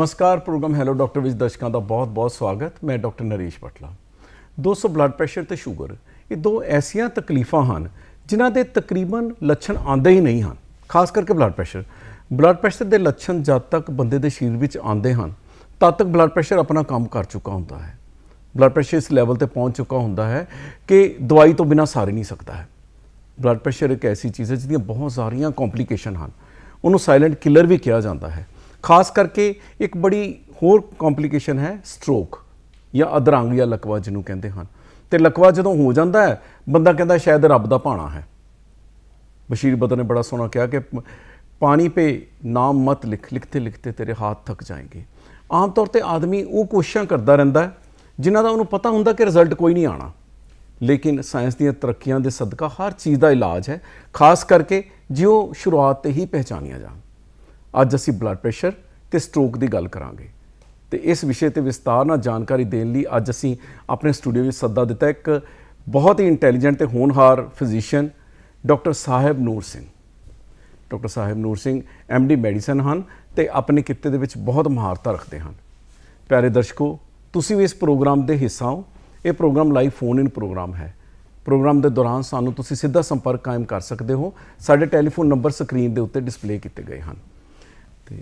ਨਮਸਕਾਰ, programme hello doctor ਵਿੱਚ ਦਰਸ਼ਕਾਂ ਦਾ ਬਹੁਤ-ਬਹੁਤ ਸਵਾਗਤ। ਮੈਂ ਡਾਕਟਰ ਨਰੇਸ਼ ਪਟਲਾ। ਦੋਸਤੋ ਬਲੱਡ ਪ੍ਰੈਸ਼ਰ ਤੇ ਸ਼ੂਗਰ ਇਹ ਦੋ ਐਸੀਆਂ ਤਕਲੀਫਾਂ ਹਨ ਜਿਨ੍ਹਾਂ ਦੇ ਤਕਰੀਬਨ ਲੱਛਣ ਆਉਂਦੇ ਹੀ ਨਹੀਂ ਹਨ, ਖਾਸ ਕਰਕੇ ਬਲੱਡ ਪ੍ਰੈਸ਼ਰ ਬਲੱਡ ਪ੍ਰੈਸ਼ਰ ਦੇ ਲੱਛਣ ਜਦ ਤੱਕ ਬੰਦੇ ਦੇ ਸਰੀਰ ਵਿੱਚ ਆਉਂਦੇ ਹਨ, ਤਦ ਤੱਕ ਬਲੱਡ ਪ੍ਰੈਸ਼ਰ ਆਪਣਾ ਕੰਮ ਕਰ ਚੁੱਕਾ ਹੁੰਦਾ ਹੈ। ਬਲੱਡ ਪ੍ਰੈਸ਼ਰ ਇਸ ਲੈਵਲ ਤੇ ਪਹੁੰਚ ਚੁੱਕਾ ਹੁੰਦਾ ਹੈ ਕਿ ਦਵਾਈ ਤੋਂ ਬਿਨਾਂ ਸਾਰ ਨਹੀਂ ਸਕਦਾ ਹੈ। ਬਲੱਡ ਪ੍ਰੈਸ਼ਰ ਇੱਕ ਐਸੀ ਚੀਜ਼ ਹੈ ਜਿਹਦੀਆਂ ਬਹੁਤ ਸਾਰੀਆਂ ਕੰਪਲਿਕੇਸ਼ਨ ਹਨ। ਉਹਨੂੰ ਸਾਇਲੈਂਟ ਕਿਲਰ ਵੀ ਕਿਹਾ ਜਾਂਦਾ ਹੈ। ਖਾਸ ਕਰਕੇ ਇੱਕ ਬੜੀ ਹੋਰ ਕੰਪਲਿਕੇਸ਼ਨ ਹੈ ਸਟ੍ਰੋਕ ਜਾਂ ਅਧਰੰਗ ਜਾਂ ਲਕਵਾ ਜਿਹਨੂੰ ਕਹਿੰਦੇ ਹਨ। ਤੇ ਲਕਵਾ ਜਦੋਂ ਹੋ ਜਾਂਦਾ ਹੈ, ਬੰਦਾ ਕਹਿੰਦਾ ਸ਼ਾਇਦ ਰੱਬ ਦਾ ਭਾਣਾ ਹੈ। ਬਸ਼ੀਰ ਬਦਰ ਨੇ ਬੜਾ ਸੋਹਣਾ ਕਿਹਾ ਕਿ ਪਾਣੀ ਪੇ ਨਾਮ ਮਤ ਲਿਖ, ਲਿਖਤੇ ਲਿਖਤੇ ਤੇਰੇ ਹੱਥ ਥੱਕ ਜਾਣਗੇ ਆਮ ਤੌਰ ਤੇ ਆਦਮੀ ਉਹ ਕੋਸ਼ਿਸ਼ਾਂ ਕਰਦਾ ਰਹਿੰਦਾ ਹੈ, ਜਿਨ੍ਹਾਂ ਦਾ ਉਹਨੂੰ ਪਤਾ ਹੁੰਦਾ ਕਿ ਰਿਜ਼ਲਟ ਕੋਈ ਨਹੀਂ ਆਣਾ ਲੇਕਿਨ ਸਾਇੰਸ ਦੀਆਂ ਤਰੱਕੀਆਂ ਦੇ ਸਦਕਾ ਹਰ ਚੀਜ਼ ਦਾ ਇਲਾਜ ਹੈ, ਖਾਸ ਕਰਕੇ ਜੇ ਸ਼ੁਰੂਆਤ ਤੇ ਹੀ ਪਹਿਚਾਨੀਆਂ ਜਾਣ। ਅੱਜ ਅਸੀਂ ਬਲੱਡ ਪ੍ਰੈਸ਼ਰ ਤੇ ਸਟ੍ਰੋਕ ਦੀ ਗੱਲ ਕਰਾਂਗੇ। ਤੇ ਇਸ ਵਿਸ਼ੇ ਤੇ ਵਿਸਤਾਰ ਨਾਲ ਜਾਣਕਾਰੀ ਦੇਣ ਲਈ ਅੱਜ ਅਸੀਂ ਆਪਣੇ ਸਟੂਡੀਓ ਵਿੱਚ ਸੱਦਾ ਦਿੱਤਾ ਇੱਕ ਬਹੁਤ ਹੀ ਇੰਟੈਲੀਜੈਂਟ ਤੇ ਹੋਣਹਾਰ ਫਿਜ਼ੀਸ਼ੀਅਨ ਡਾਕਟਰ ਸਾਹਿਬ ਨੂਰ ਸਿੰਘ। ਡਾਕਟਰ ਸਾਹਿਬ ਨੂਰ ਸਿੰਘ ਡੀ ਮੈਡੀਸਨ ਹਨ ਤੇ ਆਪਣੇ ਕਿੱਤੇ ਦੇ ਵਿੱਚ ਬਹੁਤ ਮਹਾਰਤਾ ਰੱਖਦੇ ਹਨ। ਪਿਆਰੇ ਦਰਸ਼ਕੋ, ਤੁਸੀਂ ਵੀ ਇਸ ਪ੍ਰੋਗਰਾਮ ਦੇ ਹਿੱਸਾ ਹੋ। ਇਹ programme live phone in programme ਹੈ। ਪ੍ਰੋਗਰਾਮ ਦੇ ਦੌਰਾਨ ਸਾਨੂੰ ਤੁਸੀਂ ਸਿੱਧਾ ਸੰਪਰਕ ਕਾਇਮ ਕਰ ਸਕਦੇ ਹੋ। ਸਾਡੇ ਟੈਲੀਫੋਨ ਨੰਬਰ ਸਕਰੀਨ ਦੇ ਉੱਤੇ ਡਿਸਪਲੇ ਕੀਤੇ ਗਏ ਹਨ। ਤੇ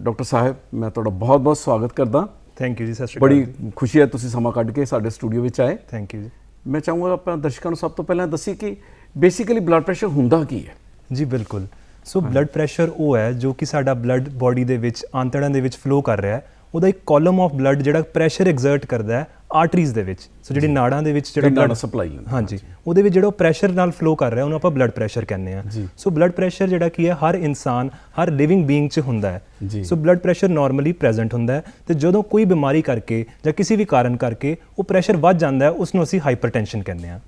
ਡਾਕਟਰ ਸਾਹਿਬ ਮੈਂ ਤੁਹਾਡਾ ਬਹੁਤ-ਬਹੁਤ ਸਵਾਗਤ ਕਰਦਾ। ਥੈਂਕ ਯੂ ਜੀ ਸਤਿ ਸ਼੍ਰੀ ਅਕਾਲ ਬੜੀ ਖੁਸ਼ੀ ਹੈ ਤੁਸੀਂ ਸਮਾਂ ਕੱਢ ਕੇ ਸਾਡੇ ਸਟੂਡੀਓ ਵਿੱਚ ਆਏ। ਥੈਂਕ ਯੂ ਜੀ। ਮੈਂ ਚਾਹੂੰਗਾ ਆਪਾਂ ਦਰਸ਼ਕਾਂ ਨੂੰ ਸਭ ਤੋਂ ਪਹਿਲਾਂ ਦੱਸੀ ਕਿ ਬੇਸਿਕਲੀ ਬਲੱਡ ਪ੍ਰੈਸ਼ਰ ਹੁੰਦਾ ਕੀ ਹੈ? ਜੀ ਬਿਲਕੁਲ। ਸੋ ਬਲੱਡ ਪ੍ਰੈਸ਼ਰ ਉਹ ਹੈ ਜੋ ਕਿ ਸਾਡਾ ਬਲੱਡ ਬਾਡੀ ਦੇ ਵਿੱਚ ਆਂਤੜਾਂ ਦੇ ਵਿੱਚ ਫਲੋ ਕਰ ਰਿਹਾ ਹੈ। ਉਹਦਾ ਇੱਕ ਕਾਲਮ ਆਫ ਬਲੱਡ ਜਿਹੜਾ ਪ੍ਰੈਸ਼ਰ ਐਗਜ਼ਰਟ ਕਰਦਾ ਹੈ ਆਰਟਰੀਜ਼ ਦੇ ਵਿੱਚ। ਸੋ ਜਿਹੜੀ ਨਾੜਾਂ ਦੇ ਵਿੱਚ ਜਿਹੜਾ blood- supply ਹੁੰਦਾ, ਹਾਂਜੀ। ਉਹਦੇ ਵਿੱਚ ਜਿਹੜਾ ਪ੍ਰੈਸ਼ਰ ਨਾਲ ਫਲੋ ਕਰ ਰਿਹਾ ਉਹਨੂੰ ਆਪਾਂ ਬਲੱਡ ਪ੍ਰੈਸ਼ਰ ਕਹਿੰਦੇ ਆ। ਸੋ ਬਲੱਡ ਪ੍ਰੈਸ਼ਰ ਜਿਹੜਾ ਕੀ ਹੈ ਹਰ ਇਨਸਾਨ ਹਰ ਲਿਵਿੰਗ ਬੀਇੰਗ 'ਚ ਹੁੰਦਾ ਹੈ। So blood pressure normally present ਹੁੰਦਾ ਹੈ ਤੇ ਜਦੋਂ ਕੋਈ ਬਿਮਾਰੀ ਕਰਕੇ ਜਾਂ ਕਿਸੇ ਵੀ ਕਾਰਨ ਕਰਕੇ ਉਹ ਪ੍ਰੈਸ਼ਰ ਵੱਧ ਜਾਂਦਾ ਹੈ ਉਸ ਨੂੰ ਅਸੀਂ ਹਾਈਪਰਟੈਂਸ਼ਨ ਕਹਿੰਦੇ ਆ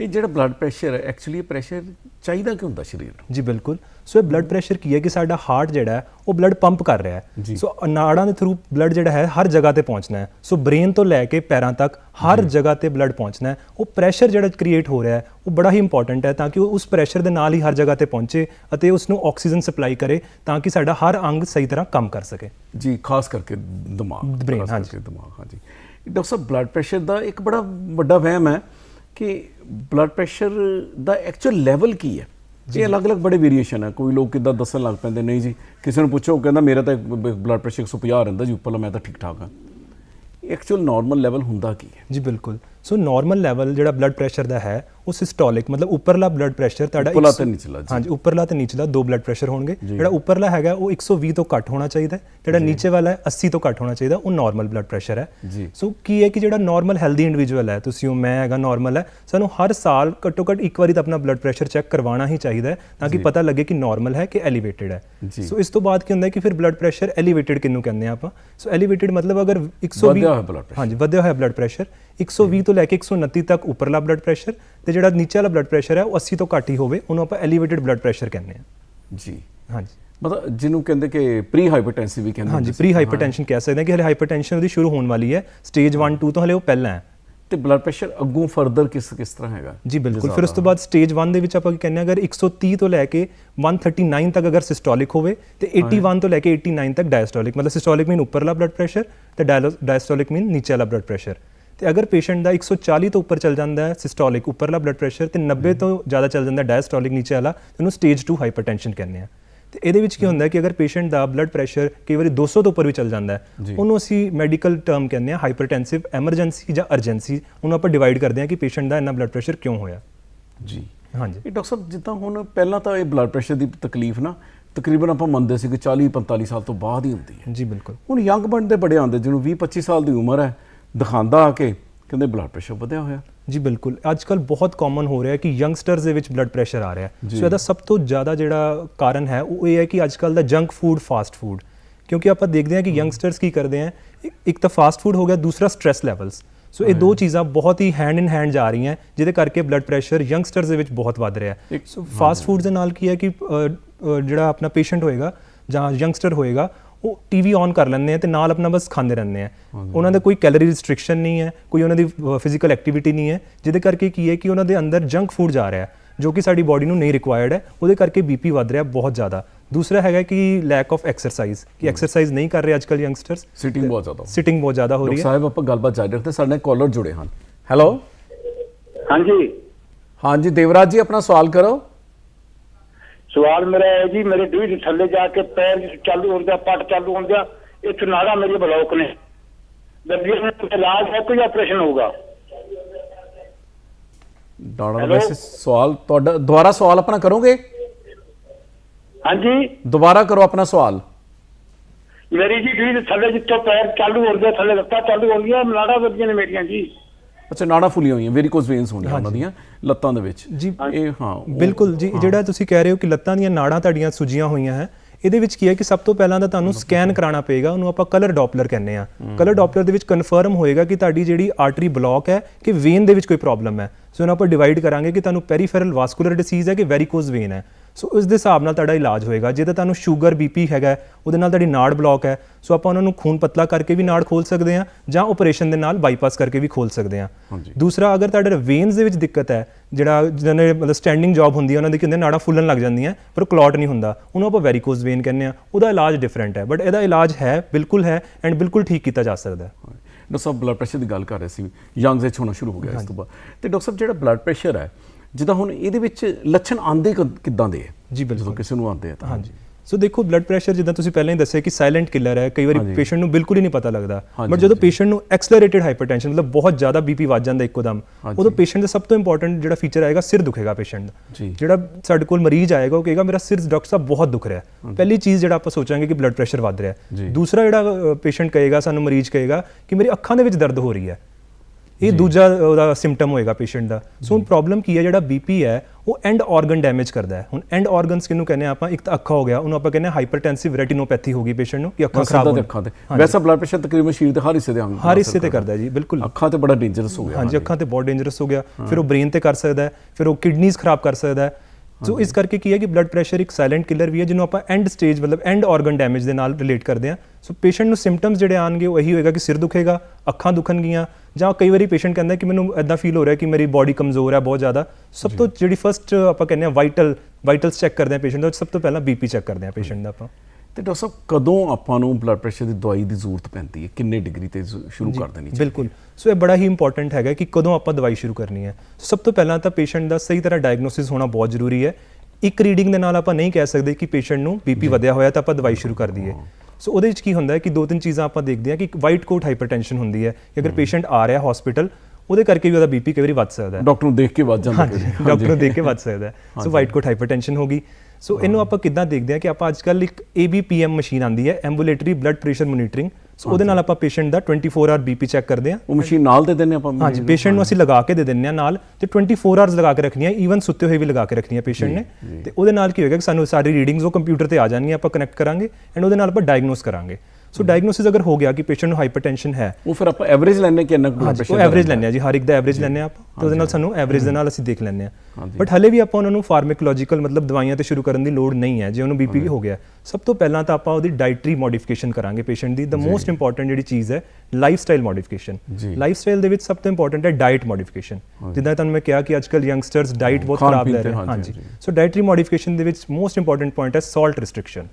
ਇਹ ਜਿਹੜਾ ਬਲੱਡ ਪ੍ਰੈਸ਼ਰ ਹੈ ਐਕਚੁਅਲੀ ਪ੍ਰੈਸ਼ਰ ਚਾਹੀਦਾ ਕਿਉਂ ਹੁੰਦਾ ਸਰੀਰ ਨੂੰ? ਜੀ ਬਿਲਕੁਲ। ਸੋ ਇਹ ਬਲੱਡ ਪ੍ਰੈਸ਼ਰ ਕੀ ਹੈ ਕਿ ਸਾਡਾ ਹਾਰਟ ਜਿਹੜਾ ਹੈ ਉਹ ਬਲੱਡ ਪੰਪ ਕਰ ਰਿਹਾ। ਹੈ। ਸੋ ਨਾੜਾਂ ਦੇ ਥਰੂ ਬਲੱਡ ਜਿਹੜਾ ਹੈ ਹਰ ਜਗ੍ਹਾ ਤੇ ਪਹੁੰਚਣਾ ਹੈ। ਸੋ ਬ੍ਰੇਨ ਤੋਂ ਲੈ ਕੇ ਪੈਰਾਂ ਤੱਕ ਹਰ ਜਗ੍ਹਾ ਤੇ ਬਲੱਡ ਪਹੁੰਚਣਾ ਹੈ। ਉਹ ਪ੍ਰੈਸ਼ਰ ਜਿਹੜਾ ਕ੍ਰੀਏਟ ਹੋ ਰਿਹਾ ਹੈ ਉਹ ਬੜਾ ਹੀ ਇੰਪੋਰਟੈਂਟ ਹੈ ਤਾਂ ਕਿ ਉਹ ਉਸ ਪ੍ਰੈਸ਼ਰ ਦੇ ਨਾਲ ਹੀ ਹਰ ਜਗ੍ਹਾ ਤੇ ਪਹੁੰਚੇ ਅਤੇ ਉਸ ਨੂੰ ਆਕਸੀਜਨ ਸਪਲਾਈ ਕਰੇ ਤਾਂ ਕਿ ਸਾਡਾ ਹਰ ਅੰਗ ਸਹੀ ਤਰ੍ਹਾਂ ਕੰਮ ਕਰ ਸਕੇ। ਜੀ ਖਾਸ ਕਰਕੇ ਦਿਮਾਗ। ਖਾਸ ਹਾਂਜੀ। ਦਿਮਾਗ ਹਾਂਜੀ। ਡਾਕਟਰ ਸਾਹਿਬ ਬਲੱਡ ਪ੍ਰੈਸ਼ਰ ਦਾ ਇੱਕ ਬੜਾ ਵੱਡਾ ਵਹਿਮ ਹੈ ਕਿ ਬਲੱਡ ਪ੍ਰੈਸ਼ਰ ਦਾ ਐਕਚੁਅਲ ਲੈਵਲ ਕੀ ਹੈ? ਇਹ ਅਲੱਗ-ਅਲੱਗ ਬੜੇ ਵੇਰੀਏਸ਼ਨ ਹੈ। ਕੋਈ ਲੋਕ ਕਿੱਦਾਂ ਦੱਸਣ ਲੱਗ ਪੈਂਦੇ ਨਹੀਂ ਜੀ ਕਿਸੇ ਨੂੰ ਪੁੱਛੋ ਕਹਿੰਦਾ ਮੇਰਾ ਤਾਂ ਬਲੱਡ ਪ੍ਰੈਸ਼ਰ 150 ਰਹਿੰਦਾ ਜੀ ਉੱਪਰਲਾ ਮੈਂ ਤਾਂ ਠੀਕ ਠਾਕ ਹਾਂ ਐਕਚੁਅਲ ਨਾਰਮਲ ਲੈਵਲ ਹੁੰਦਾ ਕੀ ਹੈ? ਜੀ ਬਿਲਕੁਲ। ਸੋ ਨਾਰਮਲ ਲੈਵਲ ਜਿਹੜਾ ਬਲੱਡ ਪ੍ਰੈਸ਼ਰ ਦਾ ਹੈ ਉਹ ਸਿਸਟੋਲਿਕ ਮਤਲਬ ਉੱਪਰਲਾ ਬਲੱਡ ਪ੍ਰੈਸ਼ਰ ਤੁਹਾਡਾ ਉੱਪਰਲਾ 100 ਤੇ ਨਿਚਲਾ। ਹਾਂਜੀ ਉੱਪਰਲਾ ਤੇ ਨਿਚਲਾ ਦੋ ਬਲੱਡ ਪ੍ਰੈਸ਼ਰ ਹੋਣਗੇ। ਜਿਹੜਾ ਉੱਪਰਲਾ ਹੈਗਾ ਉਹ 120 ਤੋਂ ਘੱਟ ਹੋਣਾ ਚਾਹੀਦਾ ਜਿਹੜਾ ਨੀਚੇ ਵਾਲਾ ਹੈ 80 ਤੋਂ ਘੱਟ ਹੋਣਾ ਚਾਹੀਦਾ ਉਹ ਨਾਰਮਲ ਬਲੱਡ ਪ੍ਰੈਸ਼ਰ ਹੈ। ਸੋ ਕੀ ਹੈ ਕਿ ਜਿਹੜਾ ਨਾਰਮਲ ਹੈਲਦੀ ਇੰਡੀਵਿਜੂਅਲ ਹੈ ਤੁਸੀਂ ਹੋ ਮੈਂ ਹੈਗਾ ਨਾਰਮਲ ਹੈ ਸਾਨੂੰ ਹਰ ਸਾਲ ਘੱਟੋ ਘੱਟ ਇੱਕ ਵਾਰੀ ਤਾਂ ਆਪਣਾ ਬਲੱਡ ਪ੍ਰੈਸ਼ਰ ਚੈੱਕ ਕਰਵਾਉਣਾ ਹੀ ਚਾਹੀਦਾ ਹੈ ਤਾਂ ਕਿ ਪਤਾ ਲੱਗੇ ਕਿ ਨਾਰਮਲ ਹੈ ਕਿ ਐਲੀਵੇਟਡ ਹੈ। ਸੋ ਇਸ ਤੋਂ ਬਾਅਦ ਕੀ ਹੁੰਦਾ ਹੈ ਕਿ ਫਿਰ ਬਲੱਡ ਪ੍ਰੈਸ਼ਰ ਐਲੀਵੇਟਡ ਕਿਹਨੂੰ ਕਹਿੰਦੇ ਆ ਆਪਾਂ? ਸੋ ਐਲੀਵੇਟਡ ਮਤਲਬ ਅਗਰ 120 ਵਧਿਆ ਹੋਇਆ blood pressure। ਹਾਂਜੀ ਵਧਿਆ ਹੋਇਆ ਬਲੱਡ ਪ੍ਰੈਸ਼ਰ 120 ਤੋਂ ਲੈ ਕੇ 129 ਤੱਕ ਉੱਪਰਲਾ ਬਲੱਡ ਪ੍ਰੈਸ਼ਰ ਤੇ ਜਿਹੜਾ ਨੀਚੇ ਵਾਲਾ ਬਲੱਡ ਪ੍ਰੈਸ਼ਰ ਹੈ ਉਹ 80 ਤੋਂ ਘੱਟ ਹੀ ਹੋਵੇ ਉਹਨੂੰ ਆਪਾਂ ਐਲੀਵੇਟਡ ਬਲੱਡ ਪ੍ਰੈਸ਼ਰ ਕਹਿੰਦੇ ਆ ਜੀ। ਹਾਂਜੀ। ਮਤਲਬ ਜਿਹਨੂੰ ਕਹਿੰਦੇ ਕਿ ਪ੍ਰੀ ਹਾਈਪਰਟੈਂਸਿਵ ਵੀ ਕਹਿੰਦੇ ਹਾਂਜੀ। ਪ੍ਰੀ ਹਾਈਪਰਟੈਂਸ਼ਨ ਕਹਿ ਸਕਦੇ ਹਾਂ ਕਿ ਹਲੇ ਹਾਈਪਰਟੈਂਸ਼ਨ ਉਹਦੀ ਸ਼ੁਰੂ ਹੋਣ ਵਾਲੀ ਹੈ ਸਟੇਜ 1 2 ਤੋਂ ਹਲੇ ਉਹ ਪਹਿਲਾਂ ਹੈ। ਤੇ ਬਲੱਡ ਪ੍ਰੈਸ਼ਰ ਅੱਗੋਂ ਫਰਦਰ ਕਿਸ ਕਿਸ ਤਰ੍ਹਾਂ ਹੈਗਾ? ਜੀ ਬਿਲਕੁਲ। ਫਿਰ ਉਸ ਤੋਂ ਬਾਅਦ ਸਟੇਜ 1 ਦੇ ਵਿੱਚ ਆਪਾਂ ਕੀ ਕਹਿੰਦੇ ਅਗਰ 130 ਤੋਂ ਲੈ ਕੇ 139 ਤੱਕ ਅਗਰ ਸਿਸਟੋਲਿਕ ਹੋਵੇ ਤੇ 81 ਤੋਂ ਲੈ ਕੇ 89 ਤੱਕ ਡਾਇਸਟੋਲਿਕ ਮਤਲਬ ਸਿਸਟੋਲਿਕ ਮੀਨ ਉੱਪਰਲਾ ਬਲੱਡ ਪ੍ਰੈਸ਼ਰ ਤੇ ਡਾਇਸਟੋਲਿਕ ਮੀਨ ਨੀਚੇ ਵਾਲਾ ਬਲੱਡ ਪ੍ਰੈਸ਼ਰ ਤੇ ਅਗਰ ਪੇਸ਼ੈਂਟ ਦਾ 140 ਤੋਂ ਉੱਪਰ ਚੱਲ ਜਾਂਦਾ ਹੈ ਸਿਸਟੋਲਿਕ ਉੱਪਰਲਾ ਬਲੱਡ ਪ੍ਰੈਸ਼ਰ ਤੇ 90 ਤੋਂ ਜ਼ਿਆਦਾ ਚੱਲ ਜਾਂਦਾ ਡਾਇਸਟੋਲਿਕ ਨੀਚੇ ਵਾਲਾ ਉਹਨੂੰ ਸਟੇਜ 2 ਹਾਈਪਰਟੈਂਸ਼ਨ ਕਹਿੰਦੇ ਆ ਤੇ ਇਹਦੇ ਵਿੱਚ ਕੀ ਹੁੰਦਾ ਹੈ ਕਿ ਅਗਰ ਪੇਸ਼ੈਂਟ ਦਾ ਬਲੱਡ ਪ੍ਰੈਸ਼ਰ ਕਈ ਵਾਰੀ 200 ਤੋਂ ਉੱਪਰ ਵੀ ਚੱਲ ਜਾਂਦਾ ਹੈ। ਉਹਨੂੰ ਅਸੀਂ ਮੈਡੀਕਲ ਟਰਮ ਕਹਿੰਦੇ ਆ ਹਾਈਪਰਟੈਂਸਿਵ ਐਮਰਜੈਂਸੀ ਜਾਂ ਅਰਜੈਂਸੀ ਉਹਨੂੰ ਆਪਾਂ ਡਿਵਾਈਡ ਕਰਦੇ ਹਾਂ ਕਿ ਪੇਸ਼ੈਂਟ ਦਾ ਇੰਨਾ ਬਲੱਡ ਪ੍ਰੈਸ਼ਰ ਕਿਉਂ ਹੋਇਆ। ਜੀ। ਹਾਂਜੀ। ਇਹ ਡਾਕਟਰ ਸਾਹਿਬ ਜਿੱਦਾਂ ਹੁਣ ਪਹਿਲਾਂ ਤਾਂ ਇਹ ਬਲੱਡ ਪ੍ਰੈਸ਼ਰ ਦੀ ਤਕਲੀਫ ਨਾ ਤਕਰੀਬਨ ਆਪਾਂ ਮੰਨਦੇ ਸੀ ਕਿ 40 45 ਸਾਲ ਤੋਂ ਬਾਅਦ ਹੀ ਹੁੰਦੀ ਹੈ। ਜੀ ਬਿਲਕੁਲ। ਹੁਣ ਯੰਗ ਬਣਦੇ ਬੜੇ ਆਉਂਦੇ ਜਿਹਨੂੰ 20 25 ਸਾਲ ਦੀ ਉਮਰ ਹੈ ਦਿਖਾਉਂਦਾ ਆ ਕੇ ਕਹਿੰਦੇ ਬਲੱਡ ਪ੍ਰੈਸ਼ਰ ਵਧਿਆ ਹੋਇਆ। ਜੀ ਬਿਲਕੁਲ। ਅੱਜ ਕੱਲ ਬਹੁਤ ਕਾਮਨ ਹੋ ਰਿਹਾ ਹੈ ਕਿ ਯੰਗਸਟਰਸ ਦੇ ਵਿੱਚ ਬਲੱਡ ਪ੍ਰੈਸ਼ਰ ਆ ਰਿਹਾ। ਸੋ ਇਹਦਾ ਸਭ ਤੋਂ ਜ਼ਿਆਦਾ ਜਿਹੜਾ ਕਾਰਨ ਹੈ ਉਹ ਇਹ ਹੈ ਕਿ ਅੱਜ ਕੱਲ ਦਾ ਜੰਕ ਫੂਡ ਫਾਸਟ ਫੂਡ ਕਿਉਂਕਿ ਆਪਾਂ ਦੇਖਦੇ ਹਾਂ ਕਿ ਯੰਗਸਟਰਸ ਕੀ ਕਰਦੇ ਆ ਇੱਕ ਤਾਂ ਫਾਸਟ ਫੂਡ ਹੋ ਗਿਆ ਦੂਸਰਾ ਸਟ੍ਰੈਸ ਲੈਵਲਸ ਸੋ ਇਹ ਦੋ ਚੀਜ਼ਾਂ ਬਹੁਤ ਹੀ ਹੈਂਡ ਇਨ ਹੈਂਡ ਜਾ ਰਹੀਆਂ ਜਿਹਦੇ ਕਰਕੇ ਬਲੱਡ ਪ੍ਰੈਸ਼ਰ ਯੰਗਸਟਰਸ ਦੇ ਵਿੱਚ ਬਹੁਤ ਵੱਧ ਰਿਹਾ ਹੈ। ਸੋ ਫਾਸਟ ਫੂਡ ਦੇ ਨਾਲ ਕੀ ਹੈ ਕਿ ਜਿਹੜਾ ਆਪਣਾ ਪੇਸ਼ੈਂਟ ਹੋਏਗਾ ਜਾਂ ਯੰਗਸਟਰ ਹੋਏਗਾ ਉਹ ਟੀਵੀ ਔਨ ਕਰ ਲੈਂਦੇ ਆ ਤੇ ਨਾਲ ਆਪਣਾ ਬਸ ਖਾਂਦੇ ਰਹਿੰਦੇ ਆ। ਉਹਨਾਂ ਦਾ ਕੋਈ ਕੈਲੋਰੀ ਰਿਸਟ੍ਰਿਕਸ਼ਨ ਨਹੀਂ ਹੈ ਕੋਈ ਉਹਨਾਂ ਦੀ ਫਿਜ਼ੀਕਲ ਐਕਟੀਵਿਟੀ ਨਹੀਂ ਹੈ ਜਿਹਦੇ ਕਰਕੇ ਕੀ ਹੈ ਕਿ ਉਹਨਾਂ ਦੇ ਅੰਦਰ ਜੰਕ ਫੂਡ ਜਾ ਰਿਹਾ ਹੈ ਜੋ ਕਿ ਸਾਡੀ ਬਾਡੀ ਨੂੰ ਨਹੀਂ ਰਿਕੁਆਇਰਡ ਹੈ ਉਹਦੇ ਕਰਕੇ ਬੀਪੀ ਵੱਧ ਰਿਹਾ ਬਹੁਤ ਜ਼ਿਆਦਾ। ਦੂਸਰਾ ਹੈਗਾ ਕਿ ਲੈਕ ਆਫ ਐਕਸਰਸਾਈਜ਼ ਕਿ ਐਕਸਰਸਾਈਜ਼ ਨਹੀਂ ਕਰ ਰਹੇ ਅੱਜਕੱਲ ਯੰਗਸਟਰਸ ਸਿਟਿੰਗ ਬਹੁਤ ਜ਼ਿਆਦਾ ਸਿਟਿੰਗ ਬਹੁਤ ਜ਼ਿਆਦਾ ਹੋ ਰਹੀ ਹੈ। ਸਾਹਿਬ ਆਪਾਂ ਗੱਲਬਾਤ ਜਾਰੀ ਰੱਖਦੇ ਸਾਡੇ ਨਾਲ ਕਾਲਰ ਜੁੜੇ ਹਨ। ਹੈਲੋ ਹਾਂਜੀ। ਹਾਂਜੀ ਦੇਵਰਾਜ ਜੀ ਆਪਣਾ ਸਵਾਲ ਕਰੋ। ਸਵਾਲ ਮੇਰਾ ਹੈ ਜੀ ਮੇਰੇ ਢੀਡ ਥੱਲੇ ਜਾ ਕੇ ਪੈਰ ਚਾਲੂ ਹੁੰਦੇ ਪੱਟ ਚਾਲੂ ਹੁੰਦੇ ਇੱਥੇ ਨਾੜਾ ਮੇਰੀ ਬਲੌਕ ਨੇ। ਦਰਦੀ ਨੇ ਇਲਾਜ ਹੈ ਕੋਈ ਆਪਰੇਸ਼ਨ ਹੋਊਗਾ? ਡਾਕਟਰ? ਵੈਸੇ ਸਵਾਲ ਤੁਹਾਡਾ ਦੁਬਾਰਾ ਸਵਾਲ ਆਪਣਾ ਕਰੋਗੇ? ਹਾਂਜੀ? ਦੁਬਾਰਾ ਕਰੋ ਆਪਣਾ ਸਵਾਲ। ਮੇਰੀ ਜੀ ਢੀਡ ਥੱਲੇ ਜਿੱਥੋਂ ਪੈਰ ਚਾਲੂ ਹੁੰਦੇ ਥੱਲੇ ਲੱਤਾਂ ਚਾਲੂ ਹੁੰਦੀਆਂ ਨਾੜਾ ਵੱਜੀਆਂ ਨੇ ਮੇਰੀਆਂ ਜੀ। ਅੱਛਾ ਨਾੜਾਂ ਫੁੱਲੀਆਂ ਹੋਈਆਂ ਵੈਰੀਕੋਸ ਵੇਨਸ ਹੋਣੀਆਂ ਉਹਨਾਂ ਦੀਆਂ ਲੱਤਾਂ ਦੇ ਵਿੱਚ। ਜੀ ਇਹ ਹਾਂ ਬਿਲਕੁਲ ਜੀ ਜਿਹੜਾ ਤੁਸੀਂ ਕਹਿ ਰਹੇ ਹੋ ਕਿ ਲੱਤਾਂ ਦੀਆਂ ਨਾੜਾਂ ਤੁਹਾਡੀਆਂ ਸੁਜੀਆਂ ਹੋਈਆਂ ਹੈ ਇਹਦੇ ਵਿੱਚ ਕੀ ਹੈ ਕਿ ਸਭ ਤੋਂ ਪਹਿਲਾਂ ਤਾਂ ਤੁਹਾਨੂੰ ਸਕੈਨ ਕਰਾਉਣਾ ਪਏਗਾ ਉਹਨੂੰ ਆਪਾਂ ਕਲਰ ਡੋਪਲਰ ਕਹਿੰਦੇ ਆ ਕਲਰ ਡੋਪਲਰ ਦੇ ਵਿੱਚ ਕਨਫਰਮ ਹੋਏਗਾ ਕਿ ਤੁਹਾਡੀ ਜਿਹੜੀ ਆਰਟਰੀ ਬਲੌਕ ਹੈ ਕਿ ਵੇਨ ਦੇ ਵਿੱਚ ਕੋਈ ਪ੍ਰੋਬਲਮ ਹੈ। ਸੋ ਇਹਨੂੰ ਆਪਾਂ ਡਿਵਾਈਡ ਕਰਾਂਗੇ ਕਿ ਤੁਹਾਨੂੰ ਪੈਰੀਫੇਰਲ ਵਾਸਕੂਲਰ ਡਿਸੀਜ਼ ਹੈ ਕਿ ਵੈਰੀਕੋਜ਼ ਵੇਨ ਹੈ। ਸੋ ਉਸ ਦੇ ਹਿਸਾਬ ਨਾਲ ਤੁਹਾਡਾ ਇਲਾਜ ਹੋਏਗਾ। ਜੇ ਤਾਂ ਤੁਹਾਨੂੰ ਸ਼ੂਗਰ ਬੀਪੀ ਹੈਗਾ ਉਹਦੇ ਨਾਲ ਤੁਹਾਡੀ ਨਾੜ ਬਲੌਕ ਹੈ। ਸੋ ਆਪਾਂ ਉਹਨਾਂ ਨੂੰ ਖੂਨ ਪਤਲਾ ਕਰਕੇ ਵੀ ਨਾੜ ਖੋਲ ਸਕਦੇ ਹਾਂ ਜਾਂ ਆਪਰੇਸ਼ਨ ਦੇ ਨਾਲ ਬਾਈਪਾਸ ਕਰਕੇ ਵੀ ਖੋਲ ਸਕਦੇ ਹਾਂਜੀ। ਦੂਸਰਾ ਅਗਰ ਤੁਹਾਡੇ ਵੇਨਸ ਦੇ ਵਿੱਚ ਦਿੱਕਤ ਹੈ ਜਿਹੜਾ ਜਿਹਨਾਂ ਮਤਲਬ ਸਟੈਂਡਿੰਗ ਜੌਬ ਹੁੰਦੀ ਹੈ ਉਹਨਾਂ ਦੀ ਕਹਿੰਦੇ ਨਾੜਾਂ ਫੁੱਲਣ ਲੱਗ ਜਾਂਦੀਆਂ ਪਰ ਕਲੌਟ ਨਹੀਂ ਹੁੰਦਾ। ਉਹਨੂੰ ਆਪਾਂ ਵੈਰੀਕੋਜ਼ ਵੇਨ ਕਹਿੰਦੇ ਆ ਉਹਦਾ ਇਲਾਜ ਡਿਫਰੈਂਟ ਹੈ। ਬਟ ਇਹਦਾ ਇਲਾਜ ਹੈ ਬਿਲਕੁਲ ਹੈ ਐਂਡ ਬਿਲਕੁਲ ਠੀਕ ਕੀਤਾ ਜਾ ਸਕਦਾ ਹੈ। ਡਾਕਟਰ ਸਾਹਿਬ ਬਲੱਡ ਪ੍ਰੈਸ਼ਰ ਦੀ ਗੱਲ ਕਰ ਰਹੇ ਸੀ। ਯੰਗਸ ਵਿੱਚ ਹੋਣਾ ਸ਼ੁਰੂ ਹੋ ਗਿਆ ਇਸ ਤੋਂ ਬਾਅਦ। ਤੇ ਡਾਕਟਰ ਸਾਹਿਬ ਜਿਹੜਾ ਬਲੱਡ ਪ੍ਰੈਸ਼ਰ ਹੈ ਜਿੱਦਾਂ ਹੁਣ ਇਹਦੇ ਵਿੱਚ ਲੱਛਣ ਆਂਦੇ ਕਿੱਦਾਂ ਦੇ ਹੈ ਜੀ ਬਿਲਕੁਲ। ਜਦੋਂ ਕਿਸੇ ਨੂੰ ਆਉਂਦੇ ਆ ਤਾਂ। ਹਾਂਜੀ। ਸੋ ਦੇਖੋ ਬਲੱਡ ਪ੍ਰੈਸ਼ਰ ਜਿੱਦਾਂ ਤੁਸੀਂ ਪਹਿਲਾਂ ਹੀ ਦੱਸਿਆ ਕਿ ਸਾਇਲੈਂਟ ਕਿਲਰ ਹੈ ਕਈ ਵਾਰੀ। ਪੇਸ਼ੈਂਟ ਨੂੰ ਬਿਲਕੁਲ ਹੀ ਨਹੀਂ ਪਤਾ ਲੱਗਦਾ। ਬਟ ਜਦੋਂ। ਪੇਸ਼ੈਂਟ ਨੂੰ ਐਕਸਲਰੇਟਿਡ ਹਾਈਪਰਟੈਂਸ਼ਨ ਮਤਲਬ ਬਹੁਤ ਜ਼ਿਆਦਾ ਬੀਪੀ ਵੱਜ ਜਾਂਦਾ ਇੱਕੋਦਮ। ਉਦੋਂ ਪੇਸ਼ੈਂਟ ਦਾ ਸਭ ਤੋਂ ਇੰਪੋਰਟੈਂਟ ਜਿਹੜਾ ਫੀਚਰ ਆਏਗਾ ਸਿਰ ਦੁਖੇਗਾ ਪੇਸ਼ੈਂਟ। ਜਿਹੜਾ ਸਾਡੇ ਕੋਲ ਮਰੀਜ਼ ਆਏਗਾ ਉਹ ਕਹੇਗਾ ਮੇਰਾ ਸਿਰ ਡਾਕਟਰ ਸਾਹਿਬ ਬਹੁਤ ਦੁਖ ਰਿਹਾ ਪਹਿਲੀ ਚੀਜ਼ ਜਿਹੜਾ ਆਪਾਂ ਸੋਚਾਂਗੇ ਕਿ ਬਲੱਡ ਪ੍ਰੈਸ਼ਰ ਵੱਧ ਰਿਹਾ ਦੂਸਰਾ ਜਿਹੜਾ ਪੇਸ਼ੈਂਟ ਕਹੇਗਾ ਸਾਨੂੰ ਮਰੀਜ਼ ਕਹੇਗਾ ਕਿ ਮੇਰੀ ਅੱਖਾਂ ਦੇ ਵਿੱਚ ਦਰਦ ਹੋ ਰਹੀ ਹੈ। ਇਹ ਦੂਜਾ ਉਹਦਾ ਸਿੰਪਟਮ ਹੋਏਗਾ ਪੇਸ਼ੈਂਟ ਦਾ। ਸੋ ਹੁਣ ਪ੍ਰੋਬਲਮ ਕੀ ਹੈ ਜਿਹੜਾ ਬੀਪੀ ਹੈ ਉਹ ਐਂਡ ਆਰਗਨ ਡੈਮੇਜ ਕਰਦਾ ਹੈ। ਹੁਣ ਐਂਡ ਆਰਗਨਸ ਕਿਹਨੂੰ ਕਹਿੰਦੇ ਆ ਆਪਾਂ? ਇੱਕ ਤਾਂ ਅੱਖਾਂ ਹੋ ਗਿਆ ਉਹਨੂੰ ਆਪਾਂ ਕਹਿੰਦੇ ਆ ਹਾਈਪਰਟੈਂਸਿਵ ਰੈਟੀਨੋਪੈਥੀ ਹੋ ਗਈ ਪੇਸ਼ੈਂਟ ਨੂੰ ਕਿ ਅੱਖਾਂ ਖਰਾਬ ਤੇ ਅੱਖਾਂ ਤੇ। ਵੈਸੇ ਬਲੱਡ ਪ੍ਰੈਸ਼ਰ ਤਕਰੀਬਨ ਸਰੀਰ ਦੇ ਹਰ ਹਿੱਸੇ ਦੇ ਅੰਗ ਹਰ ਹਿੱਸੇ ਤੇ ਕਰਦਾ ਹੈ ਜੀ ਬਿਲਕੁਲ। ਅੱਖਾਂ ਤੇ ਬੜਾ ਡੇਂਜਰਸ ਹੋ ਗਿਆ ਹਾਂਜੀ ਅੱਖਾਂ ਤੇ ਬਹੁਤ ਡੇਂਜਰਸ ਹੋ ਗਿਆ। ਫਿਰ ਉਹ ਬ੍ਰੇਨ ਤੇ ਕਰ ਸਕਦਾ ਹੈ ਫਿਰ ਉਹ ਕਿਡਨੀਜ਼ ਖਰਾਬ ਕਰ ਸਕਦਾ ਹੈ। ਸੋ ਇਸ ਕਰਕੇ ਕੀ ਹੈ ਕਿ ਬਲੱਡ ਪ੍ਰੈਸ਼ਰ ਇੱਕ ਸਾਇਲੈਂਟ ਕਿਲਰ ਵੀ ਹੈ ਜਿਹਨੂੰ ਆਪਾਂ ਐਂਡ ਸਟੇਜ ਮਤਲਬ ਐਂਡ ਆਰਗਨ ਡੈਮੇਜ ਦੇ ਨਾਲ ਰਿਲੇਟ ਕਰਦੇ ਹਾਂ। ਸੋ ਪੇਸ਼ੈਂਟ ਨੂੰ ਸਿੰਪਟਮਸ ਜਿਹੜੇ ਆਣਗੇ ਉਹ ਇਹੀ ਹੋਏਗਾ ਕਿ ਸਿਰ ਦੁਖੇਗਾ ਅੱਖਾਂ ਦੁਖਣਗੀਆਂ ਜਾਂ ਕਈ ਵਾਰੀ ਪੇਸ਼ੈਂਟ ਕਹਿੰਦਾ ਕਿ ਮੈਨੂੰ ਐਦਾਂ ਫੀਲ ਹੋ ਰਿਹਾ ਕਿ ਮੇਰੀ ਬਾਡੀ ਕਮਜ਼ੋਰ ਹੈ ਬਹੁਤ ਜ਼ਿਆਦਾ। ਸਭ ਤੋਂ ਜਿਹੜੀ ਫਰਸਟ ਆਪਾਂ ਕਹਿੰਦੇ ਆ ਵਾਈਟਲ ਵਾਈਟਲਸ ਚੈੱਕ ਕਰਦੇ ਆ ਪੇਸ਼ੈਂਟ ਦਾ ਸਭ ਤੋਂ ਪਹਿਲਾਂ ਬੀਪੀ ਚੈੱਕ ਕਰਦੇ ਆ ਪੇਸ਼ੈਂਟ ਦਾ ਆਪਾਂ। ਤੇ ਡਾਕਟਰ ਸਾਹਿਬ ਕਦੋਂ ਆਪਾਂ ਨੂੰ ਬਲੱਡ ਪ੍ਰੈਸ਼ਰ ਦੀ ਦਵਾਈ ਦੀ ਜ਼ਰੂਰਤ ਪੈਂਦੀ ਹੈ? ਕਿੰਨੇ ਡਿਗਰੀ ਤੇ ਸ਼ੁਰੂ ਕਰ ਦੇਣੀ ਚਾਹੀਦੀ ਬਿਲਕੁਲ। ਸੋ ਇਹ ਬੜਾ ਹੀ ਇੰਪੋਰਟੈਂਟ ਹੈਗਾ ਕਿ ਕਦੋਂ ਆਪਾਂ ਦਵਾਈ ਸ਼ੁਰੂ ਕਰਨੀ ਹੈ। ਸਭ ਤੋਂ ਪਹਿਲਾਂ ਤਾਂ ਪੇਸ਼ੈਂਟ ਦਾ ਸਹੀ ਤਰ੍ਹਾਂ ਡਾਇਗਨੋਸਿਸ ਹੋਣਾ ਬਹੁਤ ਜ਼ਰੂਰੀ ਹੈ। ਇੱਕ ਰੀਡਿੰਗ ਦੇ ਨਾਲ ਆਪਾਂ ਨਹੀਂ ਕਹਿ ਸਕਦੇ ਕਿ ਪੇਸ਼ੈਂਟ ਨੂੰ ਬੀਪੀ ਵਧਿਆ ਹੋਇਆ ਤਾਂ ਆਪਾਂ ਦਵਾਈ ਸ਼ੁਰੂ ਕਰ ਦਈਏ। ਸੋ ਉਹਦੇ ਵਿੱਚ ਕੀ ਹੁੰਦਾ ਹੈ ਕਿ ਦੋ ਤਿੰਨ ਚੀਜ਼ਾਂ ਆਪਾਂ ਦੇਖਦੇ ਹਾਂ ਕਿ ਵਾਈਟ ਕੋਟ ਹਾਈਪਰਟੈਂਸ਼ਨ ਹੁੰਦੀ ਹੈ ਕਿ ਅਗਰ ਪੇਸ਼ੈਂਟ ਆ ਰਿਹਾ ਹਸਪੀਟਲ ਉਹਦੇ ਕਰਕੇ ਵੀ ਉਹਦਾ ਬੀਪੀ ਕਈ ਵਾਰੀ ਵੱਧ ਸਕਦਾ ਹੈ। ਡਾਕਟਰ ਨੂੰ ਦੇਖ ਕੇ ਵੱਧ ਜਾਂਦਾ ਕਦੇ। ਡਾਕਟਰ ਨੂੰ ਦੇਖ ਕੇ ਵੱਧ ਸਕਦਾ ਹੈ। ਸੋ ਵਾਈਟ ਕੋਟ ਹਾਈਪਰਟੈਂਸ਼ਨ ਹੋ ਗਈ। ਸੋ ਇਹਨੂੰ ਆਪਾਂ ਕਿੱਦਾਂ ਦੇਖਦੇ ਹਾਂ ਕਿ ਆਪਾਂ ਅੱਜਕੱਲ ਇੱਕ ABPM ਮਸ਼ੀਨ ਆਂਦੀ ਹੈ ambulatory blood pressure monitoring so ਉਹਦੇ ਨਾਲ ਆਪਾਂ ਪੇਸ਼ੈਂਟ ਦਾ 24 ਆਵਰ ਬੀਪੀ ਚੈੱਕ ਕਰਦੇ ਹਾਂ। ਉਹ ਮਸ਼ੀਨ ਨਾਲ ਦੇ ਦਿੰਦੇ ਆਪਾਂ। ਹਾਂਜੀ ਪੇਸ਼ੈਂਟ ਨੂੰ ਅਸੀਂ ਲਗਾ ਕੇ ਦੇ ਦਿੰਨੇ ਆ ਨਾਲ ਤੇ 24 ਆਵਰਸ ਲਗਾ ਕੇ ਰੱਖਣੀ ਹੈ ਈਵਨ ਸੁੱਤੇ ਹੋਏ ਵੀ ਲਗਾ ਕੇ ਰੱਖਣੀ ਹੈ ਪੇਸ਼ੈਂਟ ਨੇ। ਤੇ ਉਹਦੇ ਨਾਲ ਕੀ ਹੋਏਗਾ ਕਿ ਸਾਨੂੰ ਸਾਰੀ ਰੀਡਿੰਗਸ ਉਹ ਕੰਪਿਊਟਰ ਤੇ ਆ ਜਾਣਗੀਆਂ ਆਪਾਂ ਕਨੈਕਟ ਕਰਾਂਗੇ ਐਂਡ ਉਹਦੇ ਨਾਲ ਆਪਾਂ ਡਾਇਗਨੋਸ ਕਰਾਂਗੇ। ਸੋ ਡਾਇਗਨੋਸਿਸ ਅਗਰ ਹੋ ਗਿਆ ਕਿ ਪੇਸ਼ੈਂਟ ਨੂੰ ਹਾਈਪਰਟੈਂਸ਼ਨ ਹੈ ਉਹ ਫਿਰ ਆਪਾਂ ਐਵਰੇਜ ਲੈਣੇ ਕਿ ਇੰਨਾ ਹਾਂਜੀ ਉਹ ਐਵਰੇਜ ਆ ਜੀ ਹਰ ਇੱਕ ਦਾ ਐਵਰੇਜ ਆ ਆਪਾਂ। ਤੇ ਉਹਦੇ ਨਾਲ ਸਾਨੂੰ ਐਵਰੇਜ ਦੇ ਨਾਲ ਅਸੀਂ ਦੇਖ ਲੈਂਦੇ ਆ। ਬਟ ਹਲੇ ਵੀ ਆਪਾਂ ਉਹਨਾਂ ਨੂੰ ਫਾਰਮਾਕੋਲੋਜੀਕਲ ਮਤਲਬ ਦਵਾਈਆਂ ਤੇ ਸ਼ੁਰੂ ਕਰਨ ਦੀ ਲੋੜ ਨਹੀਂ ਹੈ। ਜੇ ਉਹਨੂੰ ਬੀਪੀ ਹੋ ਗਿਆ ਸਭ ਤੋਂ ਪਹਿਲਾਂ ਤਾਂ ਆਪਾਂ ਉਹਦੀ ਡਾਈਟਰੀ ਮੋਡੀਫਿਕੇਸ਼ਨ ਕਰਾਂਗੇ ਪੇਸ਼ੈਂਟ ਦੀ। ਦ ਮੋਸਟ ਇੰਪੋਰਟੈਂਟ ਜਿਹੜੀ ਚੀਜ਼ ਹੈ lifestyle modification. Lifestyle ਦੇ ਵਿੱਚ ਸਭ ਤੋਂ ਇੰਪੋਰਟੈਂਟ ਹੈ ਡਾਈਟ ਮੋਡੀਫਿਕੇਸ਼ਨ ਜਿੱਦਾਂ ਤੁਹਾਨੂੰ ਮੈਂ ਕਿਹਾ ਕਿ ਅੱਜਕੱਲ ਯੰਗਸਟਰਸ ਡਾਈਟ ਬਹੁਤ ਖਰਾਬ ਲੈ ਰਹੇ ਹਾਂਜੀ। ਸੋ ਡਾਈਟਰੀ ਮੋਡੀਫਿਕੇਸ਼ਨ ਦੇ ਵਿੱਚ ਮੋਸਟ ਇੰਪੋਰਟੈਂਟ ਪੁਆਇੰਟ ਹੈ ਸਾਲਟ ਰਿਸਟ੍ਰਿਕਸ਼ਨ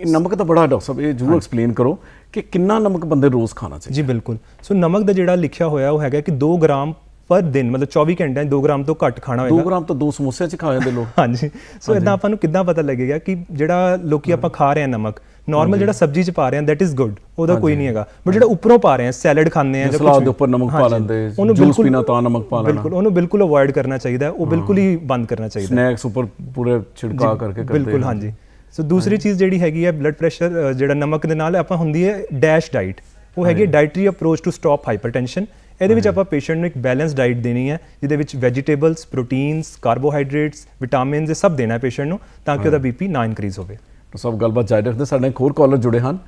ਇਹ ਨਮਕ ਤਾਂ ਬੜਾ ਡਾਕਟਰ ਸਾਹਿਬ ਇਹ ਜ਼ਰੂਰ ਐਕਸਪਲੇਨ ਕਰੋ ਕਿ ਕਿੰਨਾ ਨਮਕ ਬੰਦੇ ਰੋਜ਼ ਖਾਣਾ ਚਾਹੀਦਾ। ਜੀ ਬਿਲਕੁਲ। ਸੋ ਨਮਕ ਦਾ ਜਿਹੜਾ ਲਿਖਿਆ ਹੋਇਆ ਉਹ ਹੈਗਾ ਕਿ 2 ਗ੍ਰਾਮ ਪਰ ਦਿਨ ਮਤਲਬ 24 ਘੰਟਿਆਂ 'ਚ 2 ਗ੍ਰਾਮ ਤੋਂ ਘੱਟ ਖਾਣਾ 2 ਹੋਏਗਾ। ਗ੍ਰਾਮ ਤਾਂ ਦੋ ਸਮੋਸਿਆਂ ਚ ਖਾ ਜਾਂਦੇ ਲੋਕ। ਹਾਂਜੀ। ਸੋ ਇਦਾਂ ਆਪਾਂ ਨੂੰ ਕਿੱਦਾਂ ਪਤਾ ਲੱਗੇਗਾ ਕਿ ਜਿਹੜਾ ਲੋਕੀ ਆਪਾਂ ਖਾ ਰਹੇ ਹਾਂ ਨਮਕ ਨਾਰਮਲ ਜਿਹੜਾ ਸਬਜ਼ੀ ਚ ਪਾ ਰਹੇ ਹਾਂ ਦੈਟ ਇਜ਼ ਗੁੱਡ ਉਹਦਾ ਕੋਈ ਨਹੀਂ ਹੈਗਾ। ਬਟ ਜਿਹੜਾ ਉੱਪਰੋਂ ਪਾ ਰਹੇ ਹਾਂ ਸੈਲਡ ਖਾਂਦੇ ਆ ਜਾਂ ਸਲਾਦ ਦੇ ਉੱਪਰ ਨਮਕ ਪਾ ਲੈਂਦੇ, ਉਹਨੂੰ ਜੂਸ ਬਿਲਕੁਲ- ਪੀਣਾ ਤਾਂ ਨਮਕ ਪਾ ਲੈਣਾ। ਬਿਲਕੁਲ ਉਹਨੂੰ ਬਿਲਕੁਲ ਅਵੋਇਡ ਕਰਨਾ ਚਾਹੀਦਾ। ਉਹ ਬਿਲਕੁਲ ਹੀ ਬੰਦ ਕਰਨਾ ਚਾਹੀਦਾ। ਸਨੈਕਸ ਉੱਪਰ ਪੂਰੇ ਛਿੜਕਾ ਕਰਕੇ ਕਰਦੇ ਬਿਲਕੁਲ ਆ। ਹਾਂਜੀ। ਸੋ ਦੂਸਰੀ ਚੀਜ਼ ਜਿਹੜੀ ਹੈਗੀ ਹੈ ਬਲੱਡ ਪ੍ਰੈਸ਼ਰ ਜਿਹੜਾ ਨਮਕ ਦੇ ਨਾਲ ਆਪਾਂ ਹੁੰਦੀ ਹੈ ਡੈਸ਼ ਡਾਈਟ ਉਹ ਹੈਗੀ dietary approach to stop hypertension ਇਹਦੇ ਵਿੱਚ ਆਪਾਂ ਪੇਸ਼ੈਂਟ ਨੂੰ ਇੱਕ ਬੈਲੈਂਸ ਡਾਈਟ ਦੇਣੀ ਹੈ ਜਿਹਦੇ ਵਿੱਚ ਵੈਜੀਟੇਬਲਸ ਪ੍ਰੋਟੀਨਸ ਕਾਰਬੋਹਾਈਡਰੇਟਸ ਵਿਟਾਮਿਨਸ ਇਹ ਸਭ ਦੇਣਾ ਹੈ ਪੇਸ਼ੈਂਟ ਨੂੰ ਤਾਂ ਕਿ ਉਹਦਾ ਬੀਪੀ ਨਾ ਇਨਕਰੀਜ਼ ਹੋਵੇ ਸਭ ਗੱਲਬਾਤ ਜਾਰੀ ਰੱਖਦੇ ਸਾਡੇ ਇੱਕ ਹੋਰ ਕਾਲਰ ਜੁੜੇ ਹਨ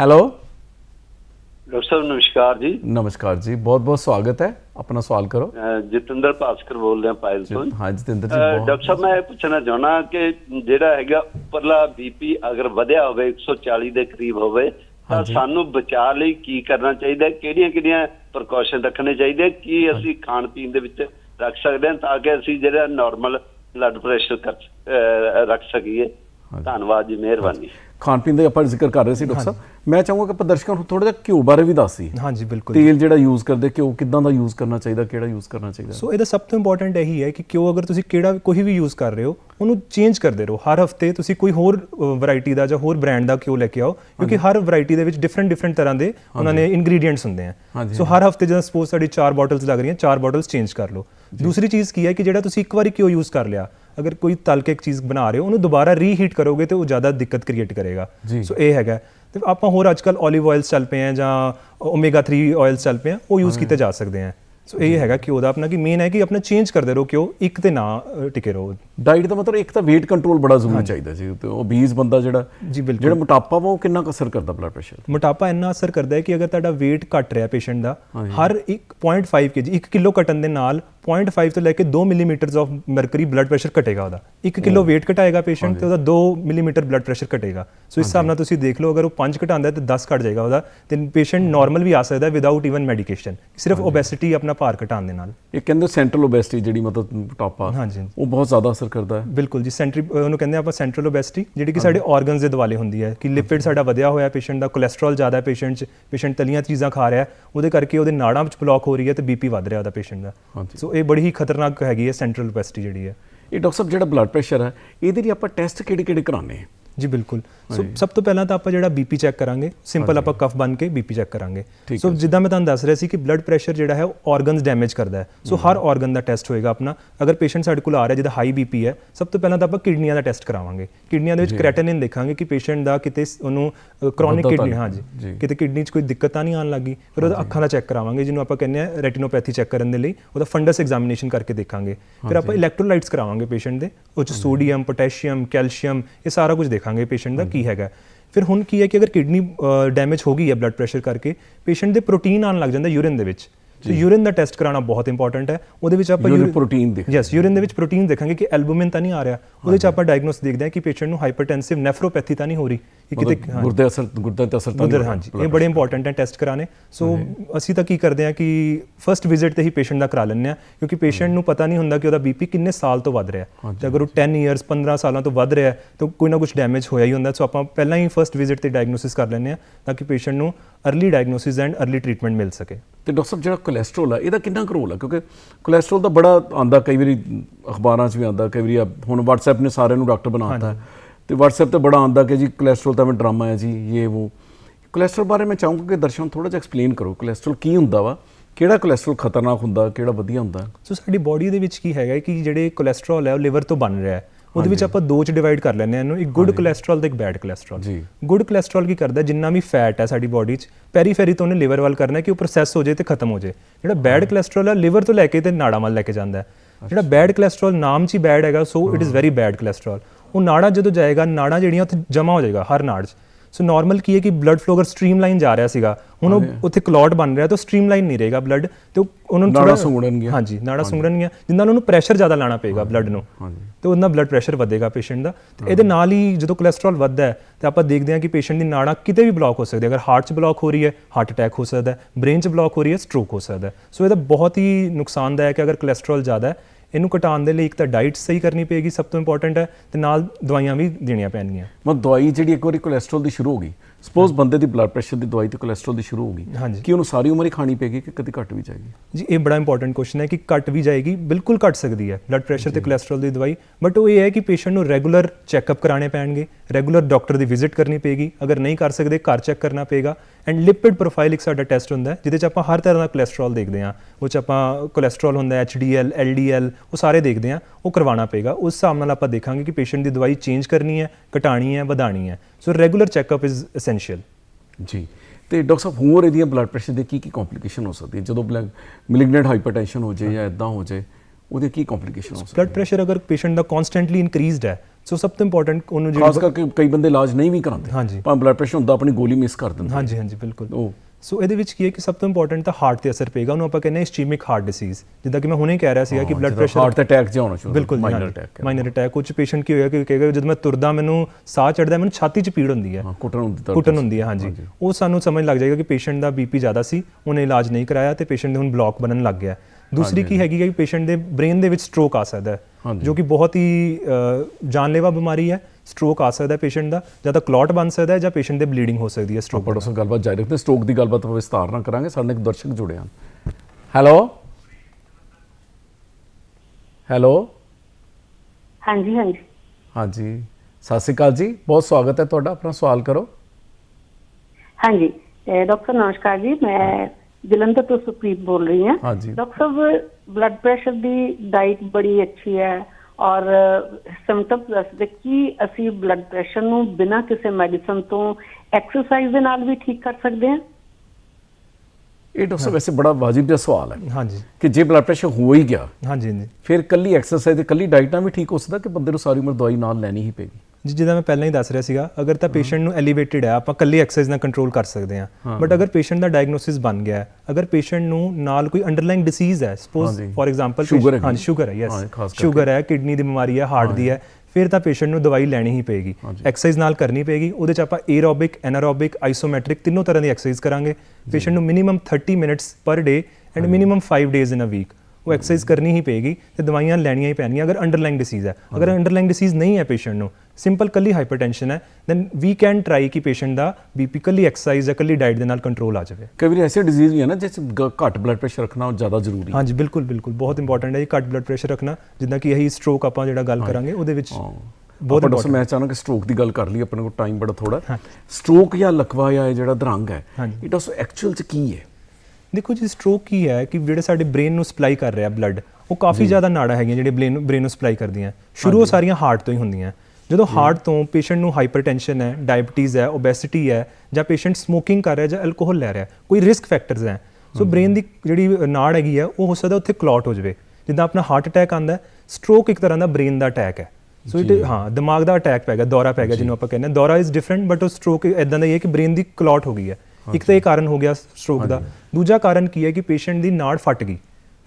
ਹੈਲੋ ਡਾਕਟਰ ਸਾਹਿਬ ਨਮਸਕਾਰ ਜੀ। ਨਮਸਕਾਰ ਜੀ ਬਹੁਤ ਬਹੁਤ ਸਵਾਗਤ ਹੈ। ਆਪਣਾ ਸਵਾਲ ਕਰੋ। ਜਤਿੰਦਰ ਭਾਸਕਰ ਬੋਲ ਰਿਹਾ ਪਾਇਲ ਤੋਂ। ਹਾਂ ਜਤਿੰਦਰ ਜੀ ਡਾਕਟਰ ਸਾਹਿਬ ਮੈਂ ਇਹ ਪੁੱਛਣਾ ਚਾਹਣਾ ਕਿ ਜਿਹੜਾ ਹੈਗਾ ਉੱਪਰਲਾ ਬੀਪੀ ਅਗਰ ਵਧਿਆ ਹੋਵੇ 140 ਦੇ ਕਰੀਬ ਹੋਵੇ ਤਾਂ। ਸਾਨੂੰ ਬਚਾਅ ਲਈ ਕੀ ਕਰਨਾ ਚਾਹੀਦਾ ਕਿਹੜੀਆਂ ਕਿਹੜੀਆਂ ਪ੍ਰੀਕਾਸ਼ਨ ਰੱਖਣੇ ਚਾਹੀਦੇ ਕੀ ਅਸੀਂ ਖਾਣ ਪੀਣ ਦੇ ਵਿੱਚ ਰੱਖ ਸਕਦੇ ਹਾਂ ਤਾਂ ਕਿ ਅਸੀਂ ਜਿਹੜਾ ਨਾਰਮਲ ਬਲੱਡ ਪ੍ਰੈਸ਼ਰ ਰੱਖ ਸਕੀਏ? ਧੰਨਵਾਦ ਜੀ ਮਿਹਰਬਾਨੀ। ਖਾਣ ਪੀਣ ਦਾ ਆਪਾਂ ਜ਼ਿਕਰ ਕਰ ਰਹੇ ਸੀ ਡਾਕਟਰ ਸਾਹਿਬ। ਮੈਂ ਚਾਹੂੰਗਾ ਕਿ ਆਪਾਂ ਦਰਸ਼ਕਾਂ ਨੂੰ ਥੋੜਾ ਜਿਹਾ ਘਿਓ ਬਾਰੇ ਵੀ ਦੱਸੀ ਹਾਂਜੀ ਬਿਲਕੁਲ। ਤੇਲ ਜਿਹੜਾ ਯੂਜ਼ ਕਰਦੇ ਘਿਓ ਕਿੱਦਾਂ ਦਾ ਯੂਜ਼ ਕਰਨਾ ਚਾਹੀਦਾ ਕਿਹੜਾ ਯੂਜ਼ ਕਰਨਾ ਚਾਹੀਦਾ? ਸੋ ਇਹਦਾ ਸਭ ਤੋਂ ਇੰਪੋਰਟੈਂਟ ਇਹੀ ਹੈ ਕਿ ਕਿਉਂ ਅਗਰ ਤੁਸੀਂ ਕਿਹੜਾ ਕੋਈ ਵੀ ਯੂਜ਼ ਕਰ ਰਹੇ ਹੋ ਉਹਨੂੰ ਚੇਂਜ ਕਰਦੇ ਰਹੋ। ਹਰ ਹਫ਼ਤੇ ਤੁਸੀਂ ਕੋਈ ਹੋਰ ਵੈਰਾਈਟੀ ਦਾ ਜਾਂ ਹੋਰ ਬ੍ਰਾਂਡ ਦਾ ਕਿਉਂ ਲੈ ਕੇ ਆਓ ਕਿਉਂਕਿ ਹਰ ਵੈਰਾਈਟੀ ਦੇ ਵਿੱਚ ਡਿਫਰੈਂਟ ਡਿਫਰੈਂਟ ਤਰ੍ਹਾਂ ਦੇ ਉਹਨਾਂ ਨੇ ਇੰਗਰੀਡੀਐਂਟਸ ਹੁੰਦੇ ਆ। ਸੋ ਹਰ ਹਫ਼ਤੇ ਜਦੋਂ ਸਪੋਜ਼ ਸਾਡੀ 4 ਬੋਟਲਸ ਲੱਗ ਰਹੀਆਂ 4 ਬੋਟਲਸ ਚੇਂਜ ਕਰ ਲਓ। ਦੂਸਰੀ ਚੀਜ਼ ਕੀ ਹੈ ਕਿ ਜਿਹੜਾ ਤੁਸੀਂ ਇੱਕ ਵਾਰੀ ਕਿਉਂ ਯੂਜ਼ ਕਰ ਲਿਆ ਅਗਰ ਕੋਈ ਤਲ ਕੇ ਇੱਕ ਚੀਜ਼ ਬਣਾ ਰਹੇ ਹੋ ਉਹਨੂੰ ਦੁਬਾਰਾ ਰੀਹੀਟ ਕਰੋਗੇ ਤੇ ਉਹ ਜ਼ਿਆਦਾ ਦਿੱਕਤ ਕ੍ਰੀਏਟ ਕਰੇਗਾ। ਸੋ ਇਹ ਹੈਗਾ। ਤੇ ਆਪਾਂ ਹੋਰ ਅੱਜਕੱਲ 올ਿਵ ਆਇਲਸ ਚੱਲ ਪਏ ਆ ਜਾਂ ਓਮੇਗਾ 3 ਆਇਲਸ ਚੱਲ ਪਏ ਆ ਉਹ ਯੂਜ਼ ਕੀਤੇ ਜਾ ਸਕਦੇ ਆ। ਸੋ ਇਹ ਹੈਗਾ ਕਿ ਉਹਦਾ ਆਪਣਾ ਕਿ ਮੇਨ ਹੈ ਕਿ ਆਪਣਾ ਚੇਂਜ ਕਰਦੇ ਰਹੋ ਕਿਉਂ ਇੱਕ ਤੇ ਨਾ ਟਿਕੇ ਰਹੋ। ਡਾਈਟ ਦਾ ਮਤਲਬ ਇੱਕ ਤਾਂ weight ਕੰਟਰੋਲ ਬੜਾ ਜ਼ਰੂਰੀ ਚਾਹੀਦਾ ਜੀ ਤੇ obese ਬੰਦਾ ਜਿਹੜਾ। ਜਿਹੜਾ ਮੋਟਾਪਾ ਉਹ ਕਿੰਨਾ ਕੁ ਅਸਰ ਕਰਦਾ ਬਲੱਡ ਪ੍ਰੈਸ਼ਰ ਮੋਟਾਪਾ ਇੰਨਾ ਅਸਰ ਕਰਦਾ ਹੈ ਕਿ ਅਗਰ ਤੁਹਾਡਾ weight ਘਟ ਰਿਹਾ ਪੇਸ਼ੈਂਟ ਦਾ ਹਰ ਇੱਕ 0.5 kg 1 ਕਿਲੋ ਘਟਣ ਦੇ ਨਾਲ 0.5 ਤੋਂ ਲੈ ਕੇ 2 millimeters of mercury blood pressure ਘਟੇਗਾ ਉਹਦਾ। 1 ਕਿਲੋ weight ਘਟਾਏਗਾ ਪੇਸ਼ੈਂਟ ਤੇ ਉਹਦਾ 2 ਮਿਲੀਮੀਟਰ ਬਲੱਡ ਪ੍ਰੈਸ਼ਰ ਘਟੇਗਾ। ਸੋ ਇਸ ਹਿਸਾਬ ਨਾਲ ਤੁਸੀਂ ਦੇਖ ਲਓ ਅਗਰ ਉਹ 5 ਘਟਾਉਂਦਾ ਤੇ 10 ਘਟ ਜਾਏਗਾ ਉਹਦਾ ਤੇ ਪੇਸ਼ੈਂਟ ਨਾਰਮਲ ਵੀ ਆ ਸਕਦਾ ਵਿਦਆਊਟ ਇਵਨ ਮੈਡੀਕੇਸ਼ਨ ਸਿਰਫ ਓਬੈਸਿਟੀ ਆਪਣਾ ਭਾਰ ਘਟਾਉਣ ਦੇ ਨਾਲ। ਇਹ ਕਹਿੰਦੇ ਸੈਂਟਰਲ ਓਬੈਸਿਟੀ ਜਿਹੜੀ ਮਤਲਬ ਹਾਂਜੀ। ਉਹ ਬਹੁਤ ਜ਼ਿਆਦਾ ਅਸਰ ਕਰਦਾ ਹੈ। ਬਿਲਕੁਲ ਜੀ ਸੈਂਟਰੀ ਉਹਨੂੰ ਕਹਿੰਦੇ ਆਪਾਂ ਸੈਂਟਰਲ ਓਬੈਸਿਟੀ ਜਿਹੜੀ ਕਿ ਸਾਡੇ ਆਰਗਨਸ ਦੇ ਦੁਆਲੇ ਹੁੰਦੀ ਹੈ ਕਿ ਲਿਪਿਡ ਸਾਡਾ ਵਧਿਆ ਹੋਇਆ ਪੇਸ਼ੈਂਟ ਦਾ ਕੋਲੇਸਟ੍ਰੋਲ ਜ਼ਿਆਦਾ ਹੈ ਪੇਸ਼ੈਂਟ 'ਚ ਪੇਸ਼ੈਂਟ ਤਲੀਆਂ ਚੀਜ਼ਾਂ ਖਾ ਰਿਹਾ ਉਹਦੇ ਕਰਕੇ ਉਹਦੇ ਨਾੜਾਂ ਵਿੱਚ ਬਲੌਕ ਹੋ ਰਹੀ ਹੈ ਤੇ ਬੀਪੀ ਵੱਧ ਰਿਹਾ ਉਹਦਾ ਪੇਸ਼ੈਂਟ ਦਾ। ਹਾਂਜੀ। ਸੋ ਇਹ ਬੜੀ ਹੀ ਖਤਰਨਾਕ ਹੈਗੀ ਹੈ ਸੈਂਟਰਲ ਓਬੈਸਿਟੀ ਜਿਹੜੀ ਹੈ। ਇਹ ਡਾਕਟਰ ਸਾਹਿਬ, ਜਿਹੜਾ ਬਲੱਡ ਪ੍ਰੈਸ਼ਰ ਹੈ, ਇਹਦੇ ਲਈ ਆਪਾਂ ਟੈਸਟ ਕਿਹੜੇ ਕਿਹੜੇ ਕਰਾਉਂਦੇ ਹਾਂ? ਜੀ ਬਿਲਕੁਲ। ਸੋ ਸਭ ਤੋਂ ਪਹਿਲਾਂ ਤਾਂ ਆਪਾਂ ਜਿਹੜਾ ਬੀਪੀ ਚੈੱਕ ਕਰਾਂਗੇ ਸਿੰਪਲ ਆਪਾਂ ਕਫ ਬਨ ਕੇ ਬੀਪੀ ਚੈੱਕ ਕਰਾਂਗੇ। ਸੋ ਜਿੱਦਾਂ ਮੈਂ ਤੁਹਾਨੂੰ ਦੱਸ ਰਿਹਾ ਸੀ ਕਿ ਬਲੱਡ ਪ੍ਰੈਸ਼ਰ ਜਿਹੜਾ ਹੈ ਉਹ ਆਰਗਨਸ ਡੈਮੇਜ ਕਰਦਾ ਹੈ। ਸੋ ਹਰ ਆਰਗਨ ਦਾ ਟੈਸਟ ਹੋਏਗਾ ਆਪਣਾ। ਅਗਰ ਪੇਸ਼ੈਂਟ ਸਾਡੇ ਕੋਲ ਆ ਰਿਹਾ ਜਿਹਦਾ ਹਾਈ ਬੀਪੀ ਹੈ ਸਭ ਤੋਂ ਪਹਿਲਾਂ ਤਾਂ ਆਪਾਂ ਕਿਡਨੀਆਂ ਦਾ ਟੈਸਟ ਕਰਾਵਾਂਗੇ। ਕਿਡਨੀਆਂ ਦੇ ਵਿੱਚ ਕ੍ਰੈਟਿਨਿਨ ਦੇਖਾਂਗੇ ਕਿ ਪੇਸ਼ੈਂਟ ਦਾ ਕਿਤੇ ਉਹਨੂੰ ਕ੍ਰੋਨਿਕ ਕਿਡਨੀ। ਹਾਂਜੀ। ਕਿਤੇ ਕਿਡਨੀ 'ਚ ਕੋਈ ਦਿੱਕਤ ਤਾਂ ਨਹੀਂ ਆਉਣ ਲੱਗੀ? ਫਿਰ ਉਹਦਾ ਅੱਖਾਂ ਦਾ ਚੈੱਕ ਕਰਾਵਾਂਗੇ ਜਿਹਨੂੰ ਆਪਾਂ ਕਹਿੰਦੇ ਆ ਰੈਟੀਨੋਪੈਥੀ ਚੈੱਕ ਕਰਨ ਦੇ ਲਈ। ਉਹਦਾ ਫੰਡਸ ਐਗਜ਼ਾਮੀਨੇਸ਼ਨ ਕਰਕੇ ਦੇਖਾਂਗੇ। ਫਿਰ ਆਪਾਂ ਇਲੈਕਟ੍ਰੋਲਾਈਟਸ ਕਰਾਵਾਂਗੇ ਪੇਸ਼ੈਂਟ ਦੇ ਉਹ 'ਚ ਸੋਡੀਅਮ ਪੋਟਾਸ਼ੀਅਮ ਕੈਲਸ਼ੀਅਮ ਇਹ ਸਾਰਾ ਕੁਝ ਦੇਖਾਂਗੇ। ਪੇਸ਼ੈਂਟ ਦਾ ਕੀ ਹੈਗਾ। ਫਿਰ ਹੁਣ ਕੀ ਹੈ ਕਿ ਅਗਰ ਕਿਡਨੀ ਡੈਮੇਜ ਹੋ ਗਈ ਹੈ ਬਲੱਡ ਪ੍ਰੈਸ਼ਰ ਕਰਕੇ ਪੇਸ਼ੈਂਟ ਦੇ ਪ੍ਰੋਟੀਨ ਆਉਣ ਲੱਗ ਜਾਂਦਾ ਯੂਰਿਨ ਦੇ ਵਿੱਚ। ਸੋ ਯੂਰਿਨ ਦਾ ਟੈਸਟ ਕਰਾਉਣਾ ਬਹੁਤ ਇੰਪੋਰਟੈਂਟ ਹੈ। ਉਹਦੇ ਵਿੱਚ ਆਪਾਂ urine- protein ਦੇਖ- ਯੈਸ ਯੂਰਿਨ ਦੇ ਵਿੱਚ ਪ੍ਰੋਟੀਨ ਦੇਖਾਂਗੇ ਕਿ ਐਲਬੂਮਿਨ ਤਾਂ ਨਹੀਂ ਆ ਰਿਹਾ। ਉਹਦੇ ਚ ਆਪਾਂ ਡਾਇਗਨੋਸ ਦੇਖਦੇ ਹਾਂ ਕਿ ਪੇਸ਼ੈਂਟ ਨੂੰ ਹਾਈਪਰਟੈਂਸਿਵ ਨੈਫਰੋਪੈਥੀ ਤਾਂ ਨਹੀਂ ਹੋ ਰਹੀ। ਕਿ ਕਿਤੇ ਗੁਰਦੇ ਅਸਰ ਗੁਰਦੇ ਤੇ ਅਸਰ ਤਾਂ ਨਹੀਂ ਹਾਂਜੀ ਇਹ ਬੜੇ ਇੰਪੋਰਟੈਂਟ ਹੈ ਟੈਸਟ ਕਰਾਣੇ ਸੋ ਅਸੀਂ ਤਾਂ ਕੀ ਕਰਦੇ ਹਾਂ ਕਿ ਫਰਸਟ ਵਿਜ਼ਿਟ ਤੇ ਹੀ ਪੇਸ਼ੈਂਟ ਦਾ ਕਰਾ ਲੈਂਦੇ ਹਾਂ ਕਿਉਂਕਿ ਪੇਸ਼ੈਂਟ ਨੂੰ ਪਤਾ ਨਹੀਂ ਹੁੰਦਾ ਕਿ ਉਹਦਾ ਬੀਪੀ ਕਿੰਨੇ ਸਾਲ ਤੋਂ ਵੱਧ ਰਿਹਾ ਤੇ ਅਗਰ ਉਹ 10 ਇਅਰਸ 15 ਸਾਲਾਂ ਤੋਂ ਵੱਧ ਰਿਹਾ ਤਾਂ ਕੋਈ ਨਾ ਕੁਝ ਡੈਮੇਜ ਹੋਇਆ ਹੀ ਹੁੰਦਾ ਸੋ ਆਪਾਂ ਪਹਿਲਾਂ ਹੀ ਫਰਸਟ ਵਿਜ਼ਿਟ ਤੇ ਡਾਇਗਨੋਸਿਸ ਕਰ ਲੈਂਦੇ ਹਾਂ ਤਾਂ ਕਿ ਪੇਸ਼ੈਂਟ ਨੂੰ early diagnosis and early treatment ਮਿਲ ਸਕੇ। ਤੇ ਡਾਕਟਰ ਸਾਹਿਬ ਜਿਹੜਾ ਕੋਲੇਸਟ੍ਰੋਲ ਆ ਇਹਦਾ ਕਿੰਨਾ ਕੁ ਰੋਲ ਆ? ਕਿਉਂਕਿ ਕੋਲੇਸਟ੍ਰੋਲ ਦਾ ਬੜਾ ਆਂਦਾ ਕਈ ਵਾਰੀ ਅਖਬਾਰਾਂ 'ਚ ਵੀ ਆਂਦਾ ਕਈ ਵਾਰੀ ਹੁਣ WhatsApp ਨੇ ਸਾਰਿਆਂ ਨੂੰ ਡਾਕਟਰ ਬਣਾਤਾ ਤੇ WhatsApp ਤੇ ਬੜਾ ਆਂਦਾ ਕਿ ਜੀ ਕੋਲੇਸਟ੍ਰੋਲ ਤਾਂ ਮੈਂ ਡਰਾਮਾ ਹੈ ਜੀ ਇਹ ਉਹ ਕੋਲੇਸਟ੍ਰੋਲ ਬਾਰੇ ਮੈਂ ਚਾਹੂੰਗਾ ਕਿ ਦਰਸ਼ਕਾਂ ਨੂੰ ਥੋੜਾ ਜਿਹਾ ਐਕਸਪਲੇਨ ਕਰੋ ਕੋਲੇਸਟ੍ਰੋਲ ਕੀ ਹੁੰਦਾ ਵਾ? ਕਿਹੜਾ ਕੋਲੇਸਟ੍ਰੋਲ ਖਤਰਨਾਕ ਹੁੰਦਾ ਕਿਹੜਾ ਵਧੀਆ ਹੁੰਦਾ? ਸੋ ਸਾਡੀ ਬਾਡੀ ਦੇ ਵਿੱਚ ਕੀ ਹੈਗਾ ਕਿ ਜਿਹੜੇ ਕੋਲੇਸਟ੍ਰੋਲ ਹੈ ਉਹ ਲਿਵਰ ਤੋਂ ਬਣ ਰਿਹਾ ਹੈ। ਉਹਦੇ ਵਿੱਚ ਆਪਾਂ ਦੋ ਚ ਡਿਵਾਈਡ ਕਰ ਲੈਂਦੇ ਹਾਂ ਇਹਨੂੰ। ਇੱਕ ਗੁੱਡ ਕੋਲੇਸਟ੍ਰੋਲ ਤੇ ਇੱਕ ਬੈਡ ਕੋਲੇਸਟ੍ਰੋਲ ਜੀ। ਗੁੱਡ ਕੋਲੇਸਟ੍ਰੋਲ ਕੀ ਕਰਦਾ? ਜਿੰਨਾ ਵੀ ਫੈਟ ਹੈ ਸਾਡੀ ਬਾਡੀ 'ਚ ਪੈਰੀਫੇਰੀ ਤੋਂ ਉਹਨੇ ਲਿਵਰ ਵੱਲ ਕਰਨਾ ਕਿ ਉਹ ਪ੍ਰੋਸੈਸ ਹੋ ਜਾਏ ਤੇ ਖਤਮ ਹੋ ਜਾਏ। ਜਿਹੜਾ ਬੈਡ ਕੋਲੇਸਟ੍ਰੋਲ ਹੈ ਲਿਵਰ ਤੋਂ ਲੈ ਕੇ ਤੇ ਨਾੜਾਂ ਵੱਲ ਲੈ ਕੇ ਜਾਂਦਾ ਹੈ। ਜਿਹੜਾ ਬੈਡ ਕੋਲੇਸਟ੍ਰੋਲ ਨਾਮ 'ਚ ਹੀ ਬੈਡ ਹੈਗਾ so it is very bad cholesterol ਉਹ ਨਾੜਾਂ ਜਦੋਂ ਜਾਏਗਾ ਨਾੜਾਂ ਜਿਹੜੀਆਂ ਉੱਥੇ ਜਮਾ ਹੋ ਜਾਏਗਾ ਹਰ ਨਾੜ 'ਚ ਸੋ ਨਾਰਮਲ ਕੀ ਹੈ ਕਿ ਬਲੱਡ ਫਲੋ ਅਗਰ ਸਟ੍ਰੀਮਲਾਈਨ ਜਾ ਰਿਹਾ ਸੀਗਾ ਹੁਣ ਉਹ ਉੱਥੇ ਕਲੌਟ ਬਣ ਰਿਹਾ ਤਾਂ ਸਟ੍ਰੀਮਲਾਈਨ ਨਹੀਂ ਰਹੇਗਾ ਬਲੱਡ ਤੇ ਉਹ- ਉਹਨਾਂ ਨੂੰ ਨਾੜਾਂ ਥੋੜ੍ਹਾ- ਸੁੰਗੜਨਗੀਆਂ। ਹਾਂਜੀ ਨਾੜਾਂ ਸੁੰਗੜਨਗੀਆਂ ਜਿੰਨਾਂ ਨੂੰ ਉਹਨੂੰ ਪ੍ਰੈਸ਼ਰ ਜ਼ਿਆਦਾ ਲਾਣਾ ਪਏਗਾ ਬਲੱਡ ਨੂੰ ਤੇ ਉਹਦਾ ਬਲੱਡ ਪ੍ਰੈਸ਼ਰ ਵਧੇਗਾ ਪੇਸ਼ੈਂਟ ਦਾ। ਤੇ ਇਹਦੇ ਨਾਲ ਹੀ ਜਦੋਂ ਕੋਲੇਸਟ੍ਰੋਲ ਵੱਧਦਾ ਹੈ ਤੇ ਆਪਾਂ ਦੇਖਦੇ ਹਾਂ ਕਿ ਪੇਸ਼ੈਂਟ ਦੀ ਨਾੜਾਂ ਕਿਤੇ ਵੀ ਬਲੌਕ ਹੋ ਸਕਦੀ ਹੈ। ਅਗਰ ਹਾਰਟ 'ਚ ਬਲੌਕ ਹੋ ਰਹੀ ਹੈ ਹਾਰਟ ਅਟੈਕ ਹੋ ਸਕਦਾ ਹੈ ਬ੍ਰੇਨ 'ਚ ਬਲੌਕ ਹੋ ਰਹੀ ਹੈ ਸਟ੍ਰੋਕ ਹੋ ਸਕਦਾ ਹੈ। ਸੋ ਇਹਦਾ ਬਹੁਤ ਹੀ ਨੁਕਸਾਨਦਾਇਕ ਹੈ ਅਗਰ ਕੋਲੇਸਟ੍ਰੋਲ ਜ਼ਿਆਦਾ ਹੈ ਇਹਨੂੰ ਘਟਾਉਣ ਦੇ ਲਈ ਇੱਕ ਤਾਂ ਡਾਈਟ ਸਹੀ ਕਰਨੀ ਪਏਗੀ, ਸਭ ਤੋਂ ਇੰਪੋਰਟੈਂਟ ਹੈ, ਤੇ ਨਾਲ ਦਵਾਈਆਂ ਵੀ ਦੇਣੀਆਂ ਪੈਣਗੀਆਂ। ਮਤਲਬ ਦਵਾਈ ਜਿਹੜੀ ਇੱਕ ਵਾਰੀ ਕੋਲੇਸਟ੍ਰੋਲ ਦੀ ਸ਼ੁਰੂ ਹੋ ਗਈ ਸਪੋਜ਼ ਬੰਦੇ ਦੀ ਬਲੱਡ ਪ੍ਰੈਸ਼ਰ ਦੀ ਦਵਾਈ ਤੇ ਕੋਲੇਸਟ੍ਰੋਲ ਦੀ ਸ਼ੁਰੂ ਹੋ ਗਈ। ਕੀ ਉਹਨੂੰ ਸਾਰੀ ਉਮਰ ਹੀ ਖਾਣੀ ਪੈਗੀ ਕਿ ਕਦੇ ਘੱਟ ਵੀ ਜਾਏਗੀ? ਜੀ ਇਹ ਬੜਾ ਇੰਪੋਰਟੈਂਟ ਕੁਐਸਚਨ ਹੈ ਕਿ ਘਟ ਵੀ ਜਾਏਗੀ ਬਿਲਕੁਲ ਘਟ ਸਕਦੀ ਹੈ ਬਲੱਡ ਪ੍ਰੈਸ਼ਰ ਤੇ ਕੋਲੇਸਟ੍ਰੋਲ ਦੀ ਦਵਾਈ। ਬਟ ਉਹ ਇਹ ਹੈ ਕਿ ਪੇਸ਼ੈਂਟ ਨੂੰ ਰੈਗੂਲਰ ਚੈੱਕਅਪ ਕਰਾਣੇ ਪੈਣਗੇ ਰੈਗੂਲਰ ਡਾਕਟਰ ਦੀ ਵਿਜ਼ਿਟ ਕਰਨੀ ਪਏਗੀ। ਅਗਰ ਨਹੀਂ ਕਰ ਸਕਦੇ ਘਰ ਚੈੱਕ ਕਰਨਾ ਪਏਗਾ। ਐਂਡ ਲਿਪਿਡ ਪ੍ਰੋਫਾਈਲ ਇੱਕ ਸਾਡਾ ਟੈਸਟ ਹੁੰਦਾ ਜਿਹਦੇ ਚ ਆਪਾਂ ਹਰ ਤਰ੍ਹਾਂ ਦਾ ਕੋਲੇਸਟ੍ਰੋਲ ਦੇਖਦੇ ਹਾਂ। ਉਹ ਚ ਆਪਾਂ ਕੋਲੇਸਟ੍ਰੋਲ ਹੁੰਦਾ HDL LDL ਉਹ ਸਾਰੇ ਦੇਖਦੇ ਹਾਂ। ਉਹ ਕਰਵਾਉਣਾ ਪਏਗਾ। ਉਸ ਹਿਸਾਬ ਨਾਲ ਆਪਾਂ ਦੇਖਾਂਗੇ ਕਿ ਪੇਸ਼ੈਂਟ ਦੀ ਦਵਾਈ ਚੇਂਜ ਕਰਨੀ ਹੈ ਘਟਾਣੀ ਹੈ ਵਧਾਣੀ ਹੈ। So regular checkup is essential ਜੀ। ਤੇ ਡਾਕਟਰ ਸਾਹਿਬ ਹੋਰ ਇਹਦੀਆਂ ਬਲੱਡ ਪ੍ਰੈਸ਼ਰ ਦੇ ਕੀ ਕੀ ਕੰਪਲਿਕੇਸ਼ਨ ਹੋ ਸਕਦੀ ਹੈ? ਜਦੋਂ ਮੈਲਿਗਨੈਂਟ ਹਾਈਪਰਟੈਂਸ਼ਨ ਹੋ ਜਾਏ ਜਾਂ ਇਦਾਂ ਹੋ ਜਾਏ ਉਹਦੇ ਕੀ ਕੰਪਲਿਕੇਸ਼ਨ ਹੋ ਸਕਦੀ ਬਲੱਡ ਪ੍ਰੈਸ਼ਰ ਅਗਰ ਪੇਸ਼ੈਂਟ ਦਾ ਕਨਸਟੈਂਟਲੀ ਇਨਕਰੀਜ਼ਡ ਹੈ ਸੋ ਸਭ ਤੋਂ ਇੰਪੋਰਟੈਂਟ ਉਹਨੂੰ ਖਾਸ ਜਿਹੜੀ ਕਰਕੇ ਕਈ ਬੰਦੇ ਇਲਾਜ ਨਹੀਂ ਵੀ ਕਰਾਉਂਦੇ। ਹਾਂਜੀ। ਭਾਵੇਂ ਬਲੱਡ ਪ੍ਰੈਸ਼ਰ ਹੁੰਦਾ ਆਪਣੀ ਗੋਲੀ ਮਿਸ ਕਰ ਦਿੰਦੇ। ਹਾਂਜੀ ਹਾਂਜੀ ਬਿਲਕੁਲ। ਉਹ ਸੋ ਇਹਦੇ ਵਿੱਚ ਕੀ ਹੈ ਕਿ ਸਭ ਤੋਂ ਇੰਪੋਰਟੈਂਟ ਤਾਂ ਹਾਰਟ ਤੇ ਅਸਰ ਪਏਗਾ। ਉਹਨੂੰ ਆਪਾਂ ਕਹਿੰਦੇ ਹਾਂ ਇਸਚੀਮਿਕ ਹਾਰਟ ਡਿਸੀਜ਼ ਜਿੱਦਾਂ ਕਿ ਮੈਂ ਹੁਣੇ ਕਹਿ ਰਿਹਾ ਸੀਗਾ ਕਿ ਬਲੱਡ ਪ੍ਰੈਸ਼ਰ ਹਾਰਟ ਅਟੈਕ ਜਿਹਾ ਹੋਣਾ ਸ਼ੁਰੂ ਬਿਲਕੁਲ ਮਾਈਨਰ ਅਟੈਕ ਮਾਈਨਰ ਅਟੈਕ ਕੁਝ ਪੇਸ਼ੈਂਟ ਕੀ ਹੋਇਆ ਕਿ ਕਹੇਗਾ ਜਦੋਂ ਮੈਂ ਤੁਰਦਾ ਮੈਨੂੰ ਸਾਹ ਚੜਦਾ ਮੈਨੂੰ ਛਾਤੀ 'ਚ ਪੀੜ ਹੁੰਦੀ ਹੈ। ਕੁੱਟਣ ਹੁੰਦੀ ਕੁੱਟਣ ਹੁੰਦੀ ਹੈ ਹਾਂਜੀ। ਉਹ ਸਾਨੂੰ ਸਮਝ ਲੱਗ ਜਾਏਗਾ ਕਿ ਪੇਸ਼ੈਂਟ ਦਾ ਬੀਪੀ ਜ਼ਿਆਦਾ ਸੀ ਉਹਨੇ ਇਲਾਜ ਨਹੀਂ ਕਰਾਇਆ ਤੇ ਪੇਸ਼ੈਂਟ ਦੇ ਹੁਣ ਬਲੌਕ ਬਣਨ ਲੱਗ ਗਿਆ। ਦੂਸਰੀ ਕੀ ਹੈਗੀ ਕਿ ਪੇਸ਼ੈਂਟ ਦੇ ਬ੍ਰੇਨ ਦੇ ਵਿੱਚ ਸਟ੍ਰੋਕ ਆ ਸਕਦਾ ਹੈ। ਜੋ ਕਿ ਬਹੁਤ ਹੀ ਜਾਨਲੇਵਾ ਬਿਮਾਰੀ ਹੈ ਸਟ੍ਰੋਕ ਆ ਸਕਦਾ ਹੈ ਪੇਸ਼ੈਂਟ ਦਾ ਜਾਂ ਤਾਂ ਕਲੌਟ ਬਣ ਸਕਦਾ ਹੈ ਜਾਂ ਪੇਸ਼ੈਂਟ ਦੇ ਬਲੀਡਿੰਗ ਹੋ ਸਕਦੀ ਹੈ ਸਟ੍ਰੋਕ ਉਸ ਗੱਲਬਾਤ ਜਾਰੀ ਰੱਖਦੇ ਸਟ੍ਰੋਕ ਦੀ ਗੱਲਬਾਤ ਆਪਾਂ ਵਿਸਤਾਰ ਨਾਲ ਕਰਾਂਗੇ। ਸਾਡੇ ਨਾਲ ਇੱਕ ਦਰਸ਼ਕ ਜੁੜੇ ਹਨ। ਹੈਲੋ ਹੈਲੋ ਹਾਂਜੀ ਹਾਂਜੀ। ਹਾਂਜੀ। ਸਤਿ ਸ਼੍ਰੀ ਅਕਾਲ ਜੀ। ਬਹੁਤ ਸਵਾਗਤ ਹੈ ਤੁਹਾਡਾ। ਆਪਣਾ ਸਵਾਲ ਕਰੋ। ਹਾਂਜੀ। ਡਾਕਟਰ ਨਮਸਕਾਰ ਜੀ ਮੈਂ ਜਲੰਧਰ ਤੋਂ ਸੁਪਰੀਤ ਬੋਲ ਰਹੀ ਹਾਂ। ਹਾਂਜੀ। ਡਾਕਟਰ ਸਾਹਿਬ ਬਲੱਡ ਪ੍ਰੈਸ਼ਰ ਦੀ ਡਾਈਟ ਬੜੀ ਅੱਛੀ ਹੈ ਔਰ ਸਿੰਪਟਮਸ ਦੱਸਦੇ ਕਿ ਅਸੀਂ ਬਲੱਡ ਪ੍ਰੈਸ਼ਰ ਨੂੰ ਬਿਨਾਂ ਕਿਸੇ ਮੈਡੀਸਨ ਤੋਂ ਐਕਸਰਸਾਈਜ਼ ਦੇ ਨਾਲ ਵੀ ਠੀਕ ਕਰ ਸਕਦੇ ਹਾਂ? ਇਹ ਡਾਕਟਰ ਸਾਹਿਬ ਵੈਸੇ ਬੜਾ ਵਾਜਿਬ ਜਿਹਾ ਸਵਾਲ ਹੈ ਹਾਂਜੀ। ਕਿ ਜੇ ਬਲੱਡ ਪ੍ਰੈਸ਼ਰ ਹੋ ਹੀ ਗਿਆ ਹਾਂਜੀ ਹਾਂਜੀ। ਫਿਰ ਕੱਲੀ ਐਕਸਰਸਾਈਜ਼ ਤੇ ਕੱਲੀ ਡਾਈਟ ਨਾਲ ਵੀ ਠੀਕ ਹੋ ਸਕਦਾ ਕਿ ਬੰਦੇ ਨੂੰ ਸਾਰੀ ਉਮਰ ਦਵਾਈ ਨਾਲ ਲੈਣੀ ਹੀ ਪਏਗੀ? ਜਿੱਦਾਂ ਮੈਂ ਪਹਿਲਾਂ ਹੀ ਦੱਸ ਰਿਹਾ ਸੀਗਾ ਅਗਰ ਤਾਂ ਪੇਸ਼ੈਂਟ ਨੂੰ ਐਲੀਵੇਟਡ ਹੈ ਆਪਾਂ ਕੱਲੀ ਐਕਸਰਸਾਈਜ਼ ਨਾਲ ਕੰਟਰੋਲ ਕਰ ਸਕਦੇ ਹਾਂ। ਬਟ ਅਗਰ ਪੇਸ਼ੈਂਟ ਦਾ ਡਾਇਗਨੋਸਿਸ ਬਣ ਗਿਆ ਹੈ ਅਗਰ ਪੇਸ਼ੈਂਟ ਨੂੰ ਨਾਲ ਕੋਈ ਅੰਡਰਲਾਈਂਗ ਡਿਸੀਜ਼ ਹੈ ਸਪੋਜ਼। For example. ਹਾਂ ਸ਼ੂਗਰ ਹੈ ਯੈਸ। ਸ਼ੂਗਰ ਹੈ ਕਿਡਨੀ ਦੀ ਬਿਮਾਰੀ ਹੈ ਹਾਰਟ ਦੀ ਹੈ ਫਿਰ ਤਾਂ ਪੇਸ਼ੈਂਟ ਨੂੰ ਦਵਾਈ ਲੈਣੀ ਹੀ ਪਏਗੀ। ਐਕਸਰਸਾਈਜ਼ ਨਾਲ ਕਰਨੀ ਪਏਗੀ ਉਹਦੇ ਚ ਆਪਾਂ ਏਰੋਬਿਕ ਐਨਾਰੋਬਿਕ ਆਈਸੋਮੈਟ੍ਰਿਕ ਤਿੰਨੋਂ ਤਰ੍ਹਾਂ ਦੀ ਐਕਸਰਸਾਈਜ਼ ਕਰਾਂਗੇ। ਪੇਸ਼ੈਂਟ ਨੂੰ minimum 30 minutes per day and minimum 5 days in a week ਉਹ ਐਕਸਰਸਾਈਜ਼ ਕਰਨੀ ਹੀ ਪਏਗੀ ਤੇ ਦਵਾਈਆਂ ਲੈਣੀਆਂ ਹੀ ਪੈਣਗੀਆਂ ਅਗਰ ਅੰਡਰਲਾਈਂਗ ਡਿਸੀਜ਼ ਹੈ। ਅਗਰ ਅੰਡਰਲਾਈਂਗ ਡਿਸੀਜ਼ ਨਹੀਂ ਹੈ ਪੇਸ਼ੈਂਟ ਨੂੰ ਸਿੰਪਲ ਕੱਲੀ ਹਾਈਪਰਟੈਂਸ਼ਨ ਹੈ ਦੈਨ ਵੀ ਕੈਨ ਟਰਾਈ ਕਿ ਪੇਸ਼ੈਂਟ ਦਾ ਬੀਪੀ ਕੱਲੀ ਐਕਸਰਸਾਈਜ਼ ਜਾਂ ਕੱਲੀ ਡਾਈਟ ਦੇ ਨਾਲ ਕੰਟਰੋਲ ਆ ਜਾਵੇ। ਕਈ ਵਾਰੀ ਐਸੇ ਡਿਜ਼ੀਜ਼ ਵੀ ਹੈ ਨਾ ਜਿਸ ਘੱਟ ਬਲੱਡ ਪ੍ਰੈਸ਼ਰ ਰੱਖਣਾ ਜ਼ਿਆਦਾ ਜ਼ਰੂਰੀ ਹੈ। ਹਾਂਜੀ ਬਿਲਕੁਲ ਬਿਲਕੁਲ। ਬਹੁਤ ਇੰਪੋਰਟੈਂਟ ਹੈ ਇਹ ਘੱਟ ਬਲੱਡ ਪ੍ਰੈਸ਼ਰ ਰੱਖਣਾ ਜਿੱਦਾਂ ਕਿ ਇਹੀ ਸਟ੍ਰੋਕ ਆਪਾਂ ਜਿਹੜਾ ਗੱਲ ਕਰਾਂਗੇ ਉਹਦੇ ਵਿੱਚ ਬਹੁਤ ਬਹੁਤ important ਮੈਂ ਚਾਹਨਾ ਕਿ ਸਟ੍ਰੋਕ ਦੀ ਗੱਲ ਕਰ ਲਈ ਆਪਣੇ ਕੋਲ ਟਾਈਮ ਬੜਾ ਥੋੜਾ ਸਟ੍ਰੋਕ ਜਾਂ ਲਕਵਾ ਜਾਂ ਜਿਹੜਾ ਦਰੰਗ ਹੈ। ਇਹ ਡਾਕਟਰ ਐਕਚੁਅਲ 'ਚ ਕੀ ਹੈ? ਦੇਖੋ ਜੀ ਸਟ੍ਰੋਕ ਕੀ ਹੈ ਕਿ ਜਿਹੜੇ ਸਾਡੇ ਬ੍ਰੇਨ ਨੂੰ ਸਪਲਾਈ ਕਰ ਰਿਹਾ ਬਲੱਡ ਉਹ ਕਾਫੀ ਜ਼ਿਆਦਾ ਨਾੜਾਂ ਹੈਗੀਆਂ ਜਿਹੜੇ ਬ੍ਰੇਨ ਨੂੰ ਬ੍ਰੇਨ ਨੂੰ ਸਪਲਾਈ ਕਰਦੀਆਂ। ਸ਼ੁਰੂ ਉਹ ਸਾਰੀਆਂ ਹਾਰਟ ਤੋਂ ਹੀ ਹੁੰਦੀਆਂ। ਜਦੋਂ ਹਾਰਟ ਤੋਂ ਪੇਸ਼ੈਂਟ ਨੂੰ ਹਾਈਪਰਟੈਂਸ਼ਨ ਹੈ ਡਾਇਬੀਟੀਜ਼ ਹੈ ਓਬੈਸਿਟੀ ਹੈ ਜਾਂ ਪੇਸ਼ੈਂਟ ਸਮੋਕਿੰਗ ਕਰ ਰਿਹਾ ਜਾਂ ਐਲਕੋਹਲ ਲੈ ਰਿਹਾ ਕੋਈ ਰਿਸਕ ਫੈਕਟਰਸ ਹੈ। ਸੋ ਬ੍ਰੇਨ ਦੀ ਜਿਹੜੀ ਨਾੜ ਹੈਗੀ ਹੈ ਉਹ ਹੋ ਸਕਦਾ ਉੱਥੇ ਕਲੌਟ ਹੋ ਜਾਵੇ। ਜਿੱਦਾਂ ਆਪਣਾ ਹਾਰਟ ਅਟੈਕ ਆਂਦਾ ਸਟ੍ਰੋਕ ਇੱਕ ਤਰ੍ਹਾਂ ਦਾ ਬ੍ਰੇਨ ਦਾ ਅਟੈਕ ਹੈ। ਸੋ ਇਟ ਹਾਂ ਦਿਮਾਗ ਦਾ ਅਟੈਕ ਪੈ ਗਿਆ ਦੌਰਾ ਪੈ ਗਿਆ ਜਿਹਨੂੰ ਆਪਾਂ ਕਹਿੰਦੇ ਦੌਰਾ ਇਜ਼ ਡਿਫਰੈਂਟ ਬਟ ਉਹ ਸਟ੍ਰੋਕ ਇਦਾਂ ਦਾ ਹੀ ਹੈ ਕਿ ਬ੍ਰੇਨ ਦੀ ਕਲੌਟ ਹੋ ਗਈ ਹੈ। ਇੱਕ ਤਾਂ ਇਹ ਕਾਰਨ ਹੋ ਗਿਆ ਸਟ੍ਰੋਕ ਦਾ। ਦੂਜਾ ਕਾਰਨ ਕੀ ਹੈ ਕਿ ਪੇਸ਼ੈਂਟ ਦੀ ਨਾੜ ਫਟ ਗਈ।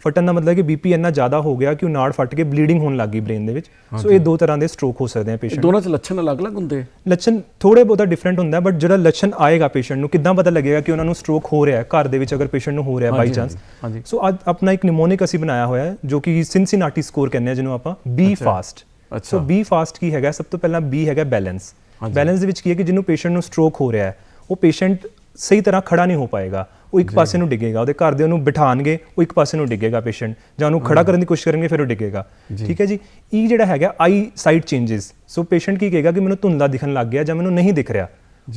ਫਟਣ ਦਾ ਮਤਲਬ ਹੈ ਕਿ ਬੀਪੀ ਇੰਨਾ ਜ਼ਿਆਦਾ ਹੋ ਗਿਆ ਕਿ ਉਹ ਨਾੜ ਫਟ ਕੇ ਬਲੀਡਿੰਗ ਹੋਣ ਲੱਗ ਬ੍ਰੇਨ ਦੇ ਵਿੱਚ। ਸੋ ਇਹ ਦੋ ਤਰ੍ਹਾਂ ਦੇ ਸਟ੍ਰੋਕ ਹੋ ਸਕਦੇ ਆ ਪੇਸ਼ੈਂਟ ਦੋਨਾਂ 'ਚ ਲੱਛਣ ਅਲੱਗ-ਅਲੱਗ ਹੁੰਦੇ? ਲੱਛਣ ਥੋੜੇ ਬਹੁਤਾ ਡਿਫਰੈਂਟ ਹੁੰਦਾ ਬਟ ਜਿਹੜਾ ਲੱਛਣ ਆਏਗਾ ਪੇਸ਼ੈਂਟ ਨੂੰ ਕਿੱਦਾਂ ਪਤਾ ਲੱਗੇਗਾ ਕਿ ਉਹਨਾਂ ਨੂੰ ਸਟ੍ਰੋਕ ਹੋ ਰਿਹਾ ਹੈ? ਘਰ ਦੇ ਵਿੱਚ ਅਗਰ ਪੇਸ਼ੈਂਟ ਨੂੰ ਹੋ ਰਿਹਾ ਬਾਈ ਚਾਂਸ। ਸੋ ਅੱਜ ਆਪਣਾ ਇੱਕ ਨਿਮੋਨਿਕ ਅਸੀਂ ਬਣਾਇਆ ਹੋਇਆ ਹੈ ਜੋ ਕਿ ਸਿਨਸਿਨਾਟੀ ਸਕੋਰ ਕਹਿੰਦੇ ਆ ਜਿਹਨੂੰ ਆਪਾਂ BE FAST. So BE FAST ਕੀ ਹੈਗਾ? ਸਭ ਤੋਂ ਪਹਿਲਾਂ ਬੀ ਹੈਗਾ ਬੈਲੈਂਸ ਬੈਲੈਂਸ ਦੇ ਵਿੱਚ ਕੀ ਹੈ ਕਿ ਜਿਹਨੂੰ ਪੇਸ਼ੈਂਟ ਨੂੰ ਸਟ੍ਰੋਕ ਹੋ ਰਿਹਾ ਹੈ ਉਹ ਪੇਸ਼ੈਂਟ ਸਹੀ ਤਰ੍ਹਾਂ ਖੜਾ ਨਹੀਂ ਹੋ ਪਾਏਗਾ। ਉਹ ਇੱਕ ਪਾਸੇ ਨੂੰ ਡਿੱਗੇਗਾ ਉਹਦੇ ਘਰ ਦੇ ਉਹਨੂੰ ਬਿਠਾਣਗੇ ਉਹ ਇੱਕ ਪਾਸੇ ਨੂੰ ਡਿੱਗੇਗਾ ਪੇਸ਼ੈਂਟ ਜਾਂ ਉਹਨੂੰ ਖੜਾ ਕਰਨ ਦੀ ਕੋਸ਼ਿਸ਼ ਕਰਨਗੇ ਫਿਰ ਉਹ ਡਿੱਗੇਗਾ। ਠੀਕ ਹੈ ਜੀ? ਇਹ ਜਿਹੜਾ ਹੈਗਾ eye sight changes so patient ਕੀ ਕਹੇਗਾ ਕਿ ਮੈਨੂੰ ਧੁੰਦਲਾ ਦਿਖਣ ਲੱਗ ਗਿਆ ਜਾਂ ਮੈਨੂੰ ਨਹੀਂ ਦਿਖ ਰਿਹਾ।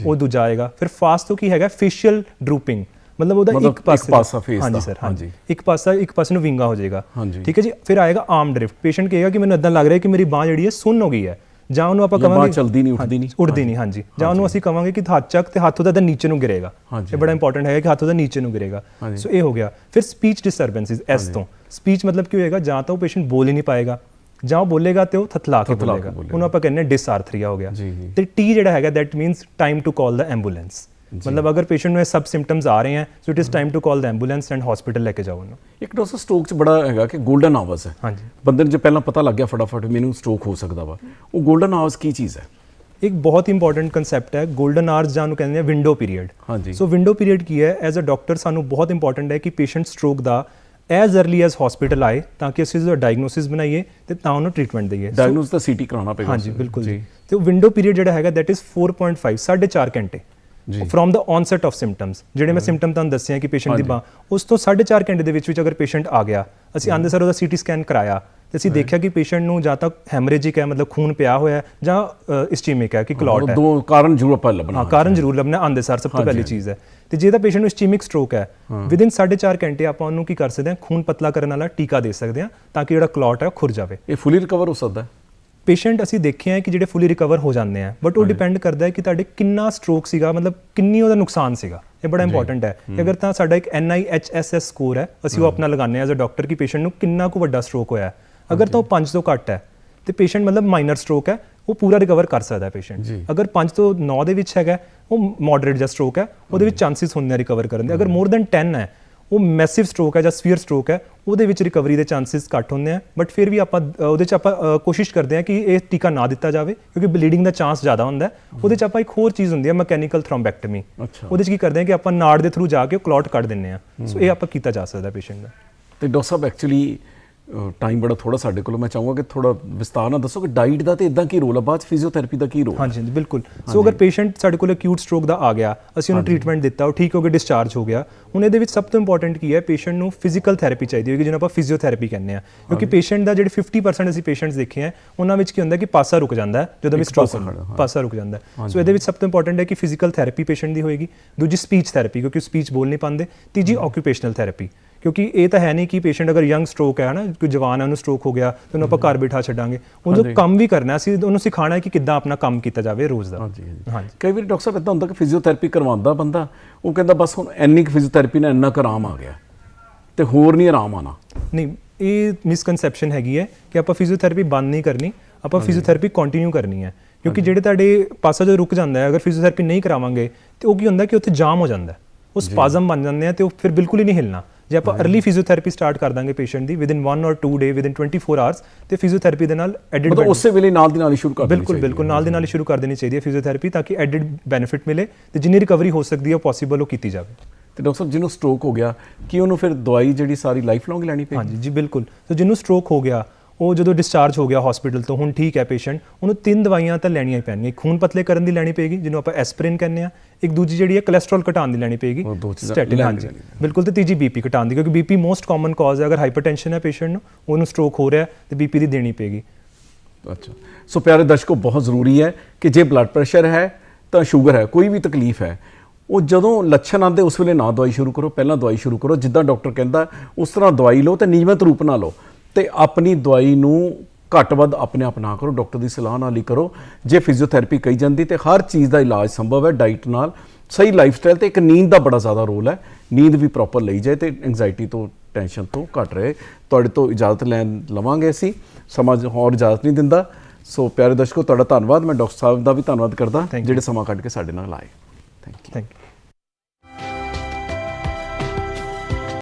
ਉਹ ਦੂਜਾ ਆਏਗਾ। ਫਿਰ ਫਾਸਟ ਤੋਂ ਕੀ ਹੈਗਾ? ਫੇਸ਼ੀਅਲ ਡਰੂਪਿੰਗ ਮਤਲਬ ਉਹਦਾ ਇੱਕ ਪਾਸੇ ਪਾਸਾ face ਹਾਂਜੀ ਸਰ ਹਾਂਜੀ। ਇੱਕ ਪਾਸਾ ਇੱਕ ਪਾਸੇ ਨੂੰ ਵਿੰਗਾ ਹੋ ਜਾਏਗਾ। ਠੀਕ ਹੈ ਜੀ? ਫਿਰ ਆਏਗਾ ਆਰਮ ਡ੍ਰਿਫਟ ਪੇਸ਼ੈਂਟ ਕਹੇਗਾ ਕਿ ਮੈਨੂੰ ਇਦਾਂ ਲੱਗ ਰਿਹਾ ਕਿ ਮੇਰੀ ਬਾਹ ਜਿਹੜੀ ਹੈ ਸੁੰਨ ਹੋ ਗਈ ਹੈ। ਜਾਂ ਉਹਨੂੰ ਆਪਾਂ ਕਵਾਂਗੇ ਚੱਲਦੀ ਨਹੀਂ, ਉੱਠਦੀ ਨਹੀਂ। ਉੱਠਦੀ ਨਹੀਂ ਹਾਂਜੀ ਜਾਂ ਉਹਨੂੰ ਅਸੀਂ ਕਵਾਂਗੇ ਕਿ ਹੱਥ ਚੱਕ ਤੇ ਹੱਥ ਉਹਦਾ ਤਾਂ ਨੀਚੇ ਨੂੰ ਗਿਰੇਗਾ। ਇਹ ਬੜਾ ਇੰਪੋਰਟੈਂਟ ਹੈ ਕਿ ਹੱਥ ਉਹਦਾ ਨੀਚੇ ਨੂੰ ਗਿਰੇਗਾ। ਸੋ ਇਹ ਹੋ ਗਿਆ ਫਿਰ ਸਪੀਚ ਡਿਸਟਰਬੈਂਸਸ ਐਸ ਤੋਂ ਸਪੀਚ ਮਤਲਬ ਕੀ ਹੋਏਗਾ ਜਾਂ ਤਾਂ ਉਹ ਪੇਸ਼ੈਂਟ ਬੋਲ ਹੀ ਨਹੀਂ ਪਾਏਗਾ ਜਾਂ ਉਹ ਬੋਲੇਗਾ ਤੇ ਉਹ ਥਥਲਾ ਕੇ ਬੋਲੇਗਾ। ਉਹਨੂੰ ਆਪਾਂ ਕਹਿੰਦੇ ਡਿਸਆਰਥਰੀਆ ਹੋ ਗਿਆ। ਤੇ ਟੀ ਜਿਹੜਾ ਹੈਗਾ that means time to call the ambulance ਮਤਲਬ ਅਗਰ ਪੇਸ਼ੈਂਟ ਨੂੰ ਇਹ ਸਭ ਸਿੰਪਟਮਸ ਆ ਰਹੇ ਹੈ so it is time to call the ambulance and hospital ਲੈ ਕੇ ਜਾਓ ਉਹਨੂੰ। ਇੱਕ ਡੋਸਾ ਸਟ੍ਰੋਕ 'ਚ ਬੜਾ ਹੈਗਾ ਕਿ 골ਡਨ ਆਵਰਸ ਹੈ। ਹਾਂਜੀ। ਬੰਦੇ ਨੂੰ ਜੇ ਪਹਿਲਾਂ ਪਤਾ ਲੱਗ ਗਿਆ ਫਟਾਫਟ ਮੈਨੂੰ ਸਟ੍ਰੋਕ ਹੋ ਸਕਦਾ ਵਾ ਉਹ ਗੋਲਡਨ ਆਵਰਸ ਕੀ ਚੀਜ਼ ਹੈ? ਇੱਕ ਬਹੁਤ ਇੰਪੋਰਟੈਂਟ ਕਨਸੈਪਟ ਹੈ ਗੋਲਡਨ ਆਰਸ ਜਾਂ ਨੂੰ ਕਹਿੰਦੇ ਆ ਵਿੰਡੋ ਪੀਰੀਅਡ ਹਾਂਜੀ। ਸੋ ਵਿੰਡੋ ਪੀਰੀਅਡ ਕੀ ਹੈ? ਐਜ਼ ਅ ਡਾਕਟਰ ਸਾਨੂੰ ਬਹੁਤ ਇੰਪੋਰਟੈਂਟ ਹੈ ਕਿ ਪੇਸ਼ੈਂਟ ਸਟ੍ਰੋਕ ਦਾ ਐਜ਼ ਅਰਲੀ ਐਜ਼ ਹਸਪੀਟਲ ਆਏ ਤਾਂ ਕਿ ਅਸੀਂ ਉਹਦਾ ਡਾਇਗਨੋਸਿਸ ਬਣਾਈਏ ਤੇ ਤਾਂ ਉਹਨੂੰ ਟ੍ਰੀਟਮੈਂਟ ਦਈਏ। ਡਾਇਗਨੋਸ ਤਾਂ ਸੀਟੀ ਕਰਾਉਣਾ ਪਏਗਾ ਹਾਂਜੀ ਬਿਲਕੁਲ ਜੀ। ਤੇ ਵਿੰਡੋ ਪੀਰੀਅਡ ਜਿਹੜਾ ਹੈਗਾ ਦੈਟ ਇਜ਼ 4.5 4.5 ਘੰਟੇ। From the onset of symptoms ਜਿਹੜੇ ਮੈਂ ਸਿੰਪਟਮ ਤੁਹਾਨੂੰ ਦੱਸੇ ਆ ਕਿ ਪੇਸ਼ੈਂਟ ਦੀ ਬਾਂਹ ਉਸ ਤੋਂ 4.5 ਘੰਟੇ ਦੇ ਵਿੱਚ ਵਿੱਚ ਅਗਰ ਪੇਸ਼ੈਂਟ ਆ ਗਿਆ ਅਸੀਂ ਆਂਦੇ ਸਰ ਉਹਦਾ ਸੀਟੀ ਸਕੈਨ ਕਰਾਇਆ ਤੇ ਅਸੀਂ ਦੇਖਿਆ ਕਿ ਪੇਸ਼ੈਂਟ ਨੂੰ ਜਾਂ ਤਾਂ ਹੈਮਰੇਜਿਕ ਹੈ ਮਤਲਬ ਖੂਨ ਪਿਆ ਹੋਇਆ ਜਾਂ ਇਸਚੀਮਿਕ ਹੈ ਕਿ ਕਲੌਟ ਹੈ। ਦੋ ਕਾਰਨ ਜ਼ਰੂਰ ਆਪਾਂ ਲੱਭਣਾ ਹਾਂ ਕਾਰਨ ਜ਼ਰੂਰ ਲੱਭਣਾ ਆਂਦੇ ਸਰ ਸਭ ਤੋਂ ਪਹਿਲੀ ਚੀਜ਼ ਹੈ। ਤੇ ਜੇ ਤਾਂ ਪੇਸ਼ੈਂਟ ਨੂੰ ਇਸਚੀਮਿਕ ਸਟ੍ਰੋਕ ਹੈ ਵਿਦਿਨ 4.5 ਘੰਟੇ ਆਪਾਂ ਉਹਨੂੰ ਕੀ ਕਰ ਸਕਦੇ ਹਾਂ ਖੂਨ ਪਤਲਾ ਕਰਨ ਵਾਲਾ ਟੀਕਾ ਦੇ ਸਕਦੇ ਹਾਂ ਤਾਂ ਕਿ ਜਿਹੜਾ ਕਲੌਟ ਹੈ ਉਹ ਖੁਰ ਜਾਵੇ। ਇਹ ਫੁੱਲੀ ਰਿਕਵਰ ਹੋ ਸਕਦਾ ਹੈ। ਪੇਸ਼ੈਂਟ ਅਸੀਂ ਦੇਖਿਆ ਹੈ ਕਿ ਜਿਹੜੇ ਫੁੱਲੀ ਰਿਕਵਰ ਹੋ ਜਾਂਦੇ ਆ ਬਟ ਉਹ ਡਿਪੈਂਡ ਕਰਦਾ ਹੈ ਕਿ ਤੁਹਾਡੇ ਕਿੰਨਾ ਸਟ੍ਰੋਕ ਸੀਗਾ ਮਤਲਬ ਕਿੰਨੀ ਉਹਦਾ ਨੁਕਸਾਨ ਸੀਗਾ। ਇਹ ਬੜਾ ਇੰਪੋਰਟੈਂਟ ਹੈ। ਕਿ ਅਗਰ ਤਾਂ ਸਾਡਾ ਇੱਕ NIHSS ਸਕੋਰ ਹੈ ਅਸੀਂ ਉਹ ਆਪਣਾ ਲਗਾਉਂਦੇ ਆ ਐਜ਼ ਅ ਡਾਕਟਰ ਕਿ ਪੇਸ਼ੈਂਟ ਨੂੰ ਕਿੰਨਾ ਕੁ ਵੱਡਾ ਸਟ੍ਰੋਕ ਹੋਇਆ। ਅਗਰ ਤਾਂ ਉਹ 5 ਤੋਂ ਘੱਟ ਹੈ ਤੇ ਪੇਸ਼ੈਂਟ ਮਤਲਬ ਮਾਈਨਰ ਸਟ੍ਰੋਕ ਹੈ ਉਹ ਪੂਰਾ ਰਿਕਵਰ ਕਰ ਸਕਦਾ ਹੈ ਪੇਸ਼ੈਂਟ। ਅਗਰ 5 ਤੋਂ 9 ਦੇ ਵਿੱਚ ਹੈਗਾ ਉਹ ਮੋਡਰੇਟ ਜਿਹਾ ਸਟ੍ਰੋਕ ਹੈ ਉਹਦੇ ਵਿੱਚ ਚਾਂਸਸ ਹੁੰਦੇ ਆ ਰਿਕਵਰ ਕਰਨ ਦੇ। ਅਗਰ ਮੋਰ ਦੈਨ 10 ਹੈ ਉਹ ਮੈਸਿਵ ਸਟ੍ਰੋਕ ਹੈ ਜਾਂ ਸਫੀਅਰ ਸਟ੍ਰੋਕ ਹੈ ਉਹਦੇ ਵਿੱਚ ਰਿਕਵਰੀ ਦੇ ਚਾਂਸਸ ਘੱਟ ਹੁੰਦੇ ਆ। ਬਟ ਫਿਰ ਵੀ ਆਪਾਂ ਉਹਦੇ ਚ ਆਪਾਂ ਕੋਸ਼ਿਸ਼ ਕਰਦੇ ਆ ਕਿ ਇਹ ਟੀਕਾ ਨਾ ਦਿੱਤਾ ਜਾਵੇ ਕਿਉਂਕਿ ਬਲੀਡਿੰਗ ਦਾ ਚਾਂਸ ਜ਼ਿਆਦਾ ਹੁੰਦਾ ਉਹਦੇ ਚ ਆਪਾਂ ਇੱਕ ਹੋਰ ਚੀਜ਼ ਹੁੰਦੀ ਹੈ ਮਕੈਨੀਕਲ ਥ੍ਰੋਮਬੈਕਟਮੀ। ਉਹਦੇ ਚ ਕੀ ਕਰਦੇ ਆ ਕਿ ਆਪਾਂ ਨਾੜ ਦੇ ਥਰੂ ਜਾ ਕੇ ਉਹ ਕਲੌਟ ਕੱਢ ਦਿੰਨੇ ਆ। ਸੋ ਇਹ ਆਪਾਂ ਕੀਤਾ ਜਾ ਸਕਦਾ ਪੇਸ਼ੈਂਟ ਦਾ। ਤੇ ਡਾਕਟਰ ਸਾਹਿਬ ਐਕਚੁਅਲੀ ਟਾਈਮ ਬੜਾ ਥੋੜਾ ਸਾਡੇ ਕੋਲ ਮੈਂ ਚਾਹੂੰਗਾ ਕਿ ਥੋੜਾ ਵਿਸਤਾਰ ਨਾਲ ਦੱਸੋ ਕਿ ਡਾਈਟ ਦਾ ਤੇ ਇਦਾਂ ਕੀ ਰੋਲ ਆ? ਬਾਅਦ ਫਿਜ਼ੀਓਥੈਰੇਪੀ ਦਾ ਕੀ ਰੋਲ ਹਾਂਜੀ ਹਾਂਜੀ ਬਿਲਕੁਲ। ਸੋ ਅਗਰ ਪੇਸ਼ੈਂਟ ਸਾਡੇ ਕੋਲ ਅਕਿਊਟ ਸਟ੍ਰੋਕ ਦਾ ਆ ਗਿਆ ਅਸੀਂ ਉਹਨੂੰ ਟ੍ਰੀਟਮੈਂਟ ਦਿੱਤਾ ਉਹ ਠੀਕ ਹੋ ਕੇ ਡਿਸਚਾਰਜ ਹੋ ਗਿਆ ਹੁਣ ਇਹਦੇ ਵਿੱਚ ਸਭ ਤੋਂ ਇੰਪੋਰਟੈਂਟ ਕੀ ਹੈ ਪੇਸ਼ੈਂਟ ਨੂੰ ਫਿਜ਼ੀਕਲ ਥੈਰੇਪੀ ਚਾਹੀਦੀ ਹੋਏਗੀ ਜਿਹਨੂੰ ਆਪਾਂ ਫਿਜ਼ੀਓਥੈਰੇਪੀ ਕਹਿੰਦੇ ਆ ਕਿਉਂਕਿ ਪੇਸ਼ੈਂਟ ਦਾ ਜਿਹੜੇ 50% ਅਸੀਂ ਪੇਸ਼ੈਂਟਸ ਦੇਖੇ ਆ ਉਹਨਾਂ ਵਿੱਚ ਕੀ ਹੁੰਦਾ ਕਿ ਪਾਸਾ ਰੁਕ ਜਾਂਦਾ ਹੈ ਜਦੋਂ ਵੀ ਸਟ੍ਰੋਕ ਪਾਸਾ ਰੁਕ ਜਾਂਦਾ ਸੋ ਇਹਦੇ ਵਿੱਚ ਸਭ ਤੋਂ ਇੰਪੋਰਟੈਂਟ ਹੈ ਕਿ ਫਿਜ਼ੀਕਲ ਥੈਰੇਪੀ ਪੇਸ਼ੈਂਟ ਦੀ ਹੋਏਗੀ ਦੂਜੀ ਸਪੀਚ ਥੈਰੇਪੀ ਕਿਉਂਕਿ ਸਪੀਚ ਬੋਲ ਨਹੀਂ ਪਾਉਂਦੇ ਤੀਜੀ ਆਕਿਊਪੇਸ਼ਨਲ ਥੈਰੇਪੀ ਕਿਉਂਕਿ ਇਹ ਤਾਂ ਹੈ ਨਹੀਂ ਕਿ ਪੇਸ਼ੈਂਟ ਅਗਰ ਯੰਗ ਸਟ੍ਰੋਕ ਹੈ ਨਾ ਕੋਈ ਜਵਾਨ ਹੈ ਉਹਨੂੰ ਸਟ੍ਰੋਕ ਹੋ ਗਿਆ ਤੇ ਉਹਨੂੰ ਆਪਾਂ ਘਰ ਬਿਠਾ ਛੱਡਾਂਗੇ। ਉਹਨੂੰ। ਕੰਮ ਵੀ ਕਰਨਾ ਅਸੀਂ ਉਹਨੂੰ ਸਿਖਾਣਾ ਹੈ ਕਿ ਕਿੱਦਾਂ ਆਪਣਾ ਕੰਮ ਕੀਤਾ ਜਾਵੇ ਰੋਜ਼ ਦਾ। ਹਾਂਜੀ ਹਾਂਜੀ। ਕਈ ਵਾਰੀ ਡਾਕਟਰ ਸਾਹਿਬ ਇਦਾਂ ਹੁੰਦਾ ਕਿ ਫਿਜ਼ੀਓਥੈਰੇਪੀ ਕਰਵਾਉਂਦਾ ਬੰਦਾ ਉਹ ਕਹਿੰਦਾ ਬਸ ਹੁਣ ਇੰਨੀ ਕੁ ਫਿਜ਼ੀਓਥੈਰੇਪੀ ਨਾਲ ਇੰਨਾ ਆਰਾਮ ਆ ਗਿਆ ਤੇ ਹੋਰ ਨਹੀਂ ਆਰਾਮ ਆਣਾ ਨਹੀਂ ਇਹ ਮਿਸਕਨਸੈਪਸ਼ਨ ਹੈਗੀ ਹੈ ਕਿ ਆਪਾਂ ਫਿਜ਼ੀਓਥੈਰੇਪੀ ਬੰਦ ਨਹੀਂ ਕਰਨੀ ਆਪਾਂ ਫਿਜ਼ੀਓਥੈਰੇਪੀ ਕੰਟੀਨਿਊ ਕਰਨੀ ਹੈ। ਕਿਉਂਕਿ ਜਿਹੜੇ ਤੁਹਾਡੇ ਪਾਸਾ ਜੋ ਰੁਕ ਜਾਂਦਾ ਹੈ ਅਗਰ ਫਿਜ਼ੀਓਥੈਰੇਪੀ ਨਹੀਂ ਕਰਾਵਾਂਗੇ ਤੇ ਉਹ ਕੀ ਹੁੰਦਾ ਕਿ ਉੱਥੇ ਜਾਮ ਹੋ ਜਾਂਦਾ ਹੈ। ਉਹ ਸਪਾਜ਼ਮ ਬਣ ਜਾਂਦੇ ਆ ਤੇ ਉਹ ਫਿਰ ਬਿਲਕੁਲ ਹੀ ਨਹੀਂ ਹਿਲਣਾ। ਜੇ ਆਪਾਂ अर्ਲੀ ਫਿਜ਼ੀਓਥੈਰੇਪੀ ਸਟਾਰਟ ਕਰ ਦਾਂਗੇ patient the with in 1 or 2 day within 24 hours ਤੇ ਫਿਜ਼ੀਓਥੈਰੇਪੀ ਦੇ ਨਾਲ ਐਡਿਡ ਮਤਲਬ ਉਸੇ ਵੇਲੇ ਨਾਲ ਦੀ ਨਾਲ ਹੀ ਸ਼ੁਰੂ ਕਰ ਦੇਣੀ ਬਿਲਕੁਲ ਬਿਲਕੁਲ ਨਾਲ ਦੀ ਨਾਲ ਹੀ ਸ਼ੁਰੂ ਕਰ ਦੇਣੀ ਚਾਹੀਦੀ ਹੈ ਫਿਜ਼ੀਓਥੈਰੇਪੀ ਤਾਂ ਕਿ ਐਡਿਡ ਬੈਨੀਫਿਟ ਮਿਲੇ ਤੇ ਜਿੰਨੀ ਰਿਕਵਰੀ ਹੋ ਸਕਦੀ ਹੈ ਉਹ ਪੋਸੀਬਲ ਉਹ ਕੀਤੀ ਜਾਵੇ। ਤੇ ਡਾਕਟਰ ਸਾਹਿਬ ਜਿਹਨੂੰ ਸਟ੍ਰੋਕ ਹੋ ਗਿਆ ਕੀ ਉਹਨੂੰ ਫਿਰ ਦਵਾਈ ਜਿਹੜੀ ਸਾਰੀ ਲਾਈਫ ਲੌਂਗ ਲੈਣੀ ਪਈ ਹਾਂਜੀ ਜੀ ਬਿਲਕੁਲ। ਸੋ ਜਿਹਨੂੰ ਸਟ੍ਰੋਕ ਹੋ ਗਿਆ ਉਹ ਜਦੋਂ ਡਿਸਚਾਰਜ ਹੋ ਗਿਆ ਹਸਪੀਟਲ ਤੋਂ ਹੁਣ ਠੀਕ ਹੈ ਪੇਸ਼ੈਂਟ ਉਹਨੂੰ ਤਿੰਨ ਦਵਾਈਆਂ ਤਾਂ ਲੈਣੀਆਂ ਹੀ ਪੈਣਗੀਆਂ। ਇੱਕ ਖੂਨ ਪਤਲੇ ਕਰਨ ਦੀ ਲੈਣੀ ਪਏਗੀ ਜਿਹਨੂੰ ਆਪਾਂ ਐਸਪ੍ਰਿਨ ਕਹਿੰਦੇ ਆ ਇੱਕ ਦੂਜੀ ਜਿਹੜੀ ਹੈ ਕੋਲੇਸਟ੍ਰੋਲ ਘਟਾਉਣ ਦੀ ਲੈਣੀ ਪਏਗੀ ਸਟੈਟਿਨ ਹਾਂਜੀ। ਬਿਲਕੁਲ ਤੇ ਤੀਜੀ ਬੀਪੀ ਘਟਾਉਣ ਦੀ ਕਿਉਂਕਿ ਬੀਪੀ ਮੋਸਟ ਕਾਮਨ ਕਾਜ਼ ਹੈ। ਅਗਰ ਹਾਈਪਰਟੈਂਸ਼ਨ ਹੈ ਪੇਸ਼ੈਂਟ ਨੂੰ ਉਹਨੂੰ ਸਟ੍ਰੋਕ ਹੋ ਰਿਹਾ ਤੇ ਬੀਪੀ ਦੀ ਦੇਣੀ ਪਏਗੀ। ਅੱਛਾ। ਸੋ ਪਿਆਰੇ ਦਰਸ਼ਕੋ ਬਹੁਤ ਜ਼ਰੂਰੀ ਹੈ ਕਿ ਜੇ ਬਲੱਡ ਪ੍ਰੈਸ਼ਰ ਹੈ ਤਾਂ ਸ਼ੂਗਰ ਹੈ ਕੋਈ ਵੀ ਤਕਲੀਫ ਹੈ ਉਹ ਜਦੋਂ ਲੱਛਣ ਆਉਂਦੇ ਉਸ ਵੇਲੇ ਨਾ ਦਵਾਈ ਸ਼ੁਰੂ ਕਰੋ ਪਹਿਲਾਂ ਦਵਾਈ ਸ਼ੁਰੂ ਕਰੋ। ਜਿੱਦਾਂ ਡਾਕਟਰ ਕਹਿੰਦਾ ਉਸ ਤਰ੍ਹਾਂ ਦਵਾਈ ਲਓ ਤੇ ਨਿਯਮਿਤ ਰੂਪ ਨਾਲ ਲਓ। ਤੇ ਆਪਣੀ ਦਵਾਈ ਨੂੰ ਘੱਟ ਵੱਧ ਆਪਣੇ ਆਪ ਨਾ ਕਰੋ ਡਾਕਟਰ ਦੀ ਸਲਾਹ ਨਾਲ ਹੀ ਕਰੋ। ਜੇ ਫਿਜ਼ੀਓਥੈਰੇਪੀ ਕਹੀ ਜਾਂਦੀ ਤੇ ਹਰ ਚੀਜ਼ ਦਾ ਇਲਾਜ ਸੰਭਵ ਹੈ ਡਾਈਟ ਨਾਲ। ਸਹੀ ਲਾਈਫ ਸਟਾਈਲ ਤੇ ਇੱਕ ਨੀਂਦ ਦਾ ਬੜਾ ਜ਼ਿਆਦਾ ਰੋਲ ਹੈ। ਨੀਂਦ ਵੀ ਪ੍ਰੋਪਰ ਲਈ ਜਾਏ ਤੇ ਐਂਜ਼ਾਈਟੀ ਤੋਂ ਟੈਨਸ਼ਨ ਤੋਂ ਘਟ ਰਹੇ। ਤੁਹਾਡੇ ਤੋਂ ਇਜਾਜ਼ਤ ਲੈਣ ਲਵਾਂਗੇ ਅਸੀਂ। ਸਮਾਂ ਹੋਰ ਇਜਾਜ਼ਤ ਨਹੀਂ ਦਿੰਦਾ। ਸੋ ਪਿਆਰੇ ਦਰਸ਼ਕੋ ਤੁਹਾਡਾ ਧੰਨਵਾਦ। ਮੈਂ ਡਾਕਟਰ ਸਾਹਿਬ ਦਾ ਵੀ ਧੰਨਵਾਦ ਕਰਦਾ. ਜਿਹੜੇ ਸਮਾਂ ਕੱਢ ਕੇ ਸਾਡੇ ਨਾਲ ਆਏ। Thank you thank you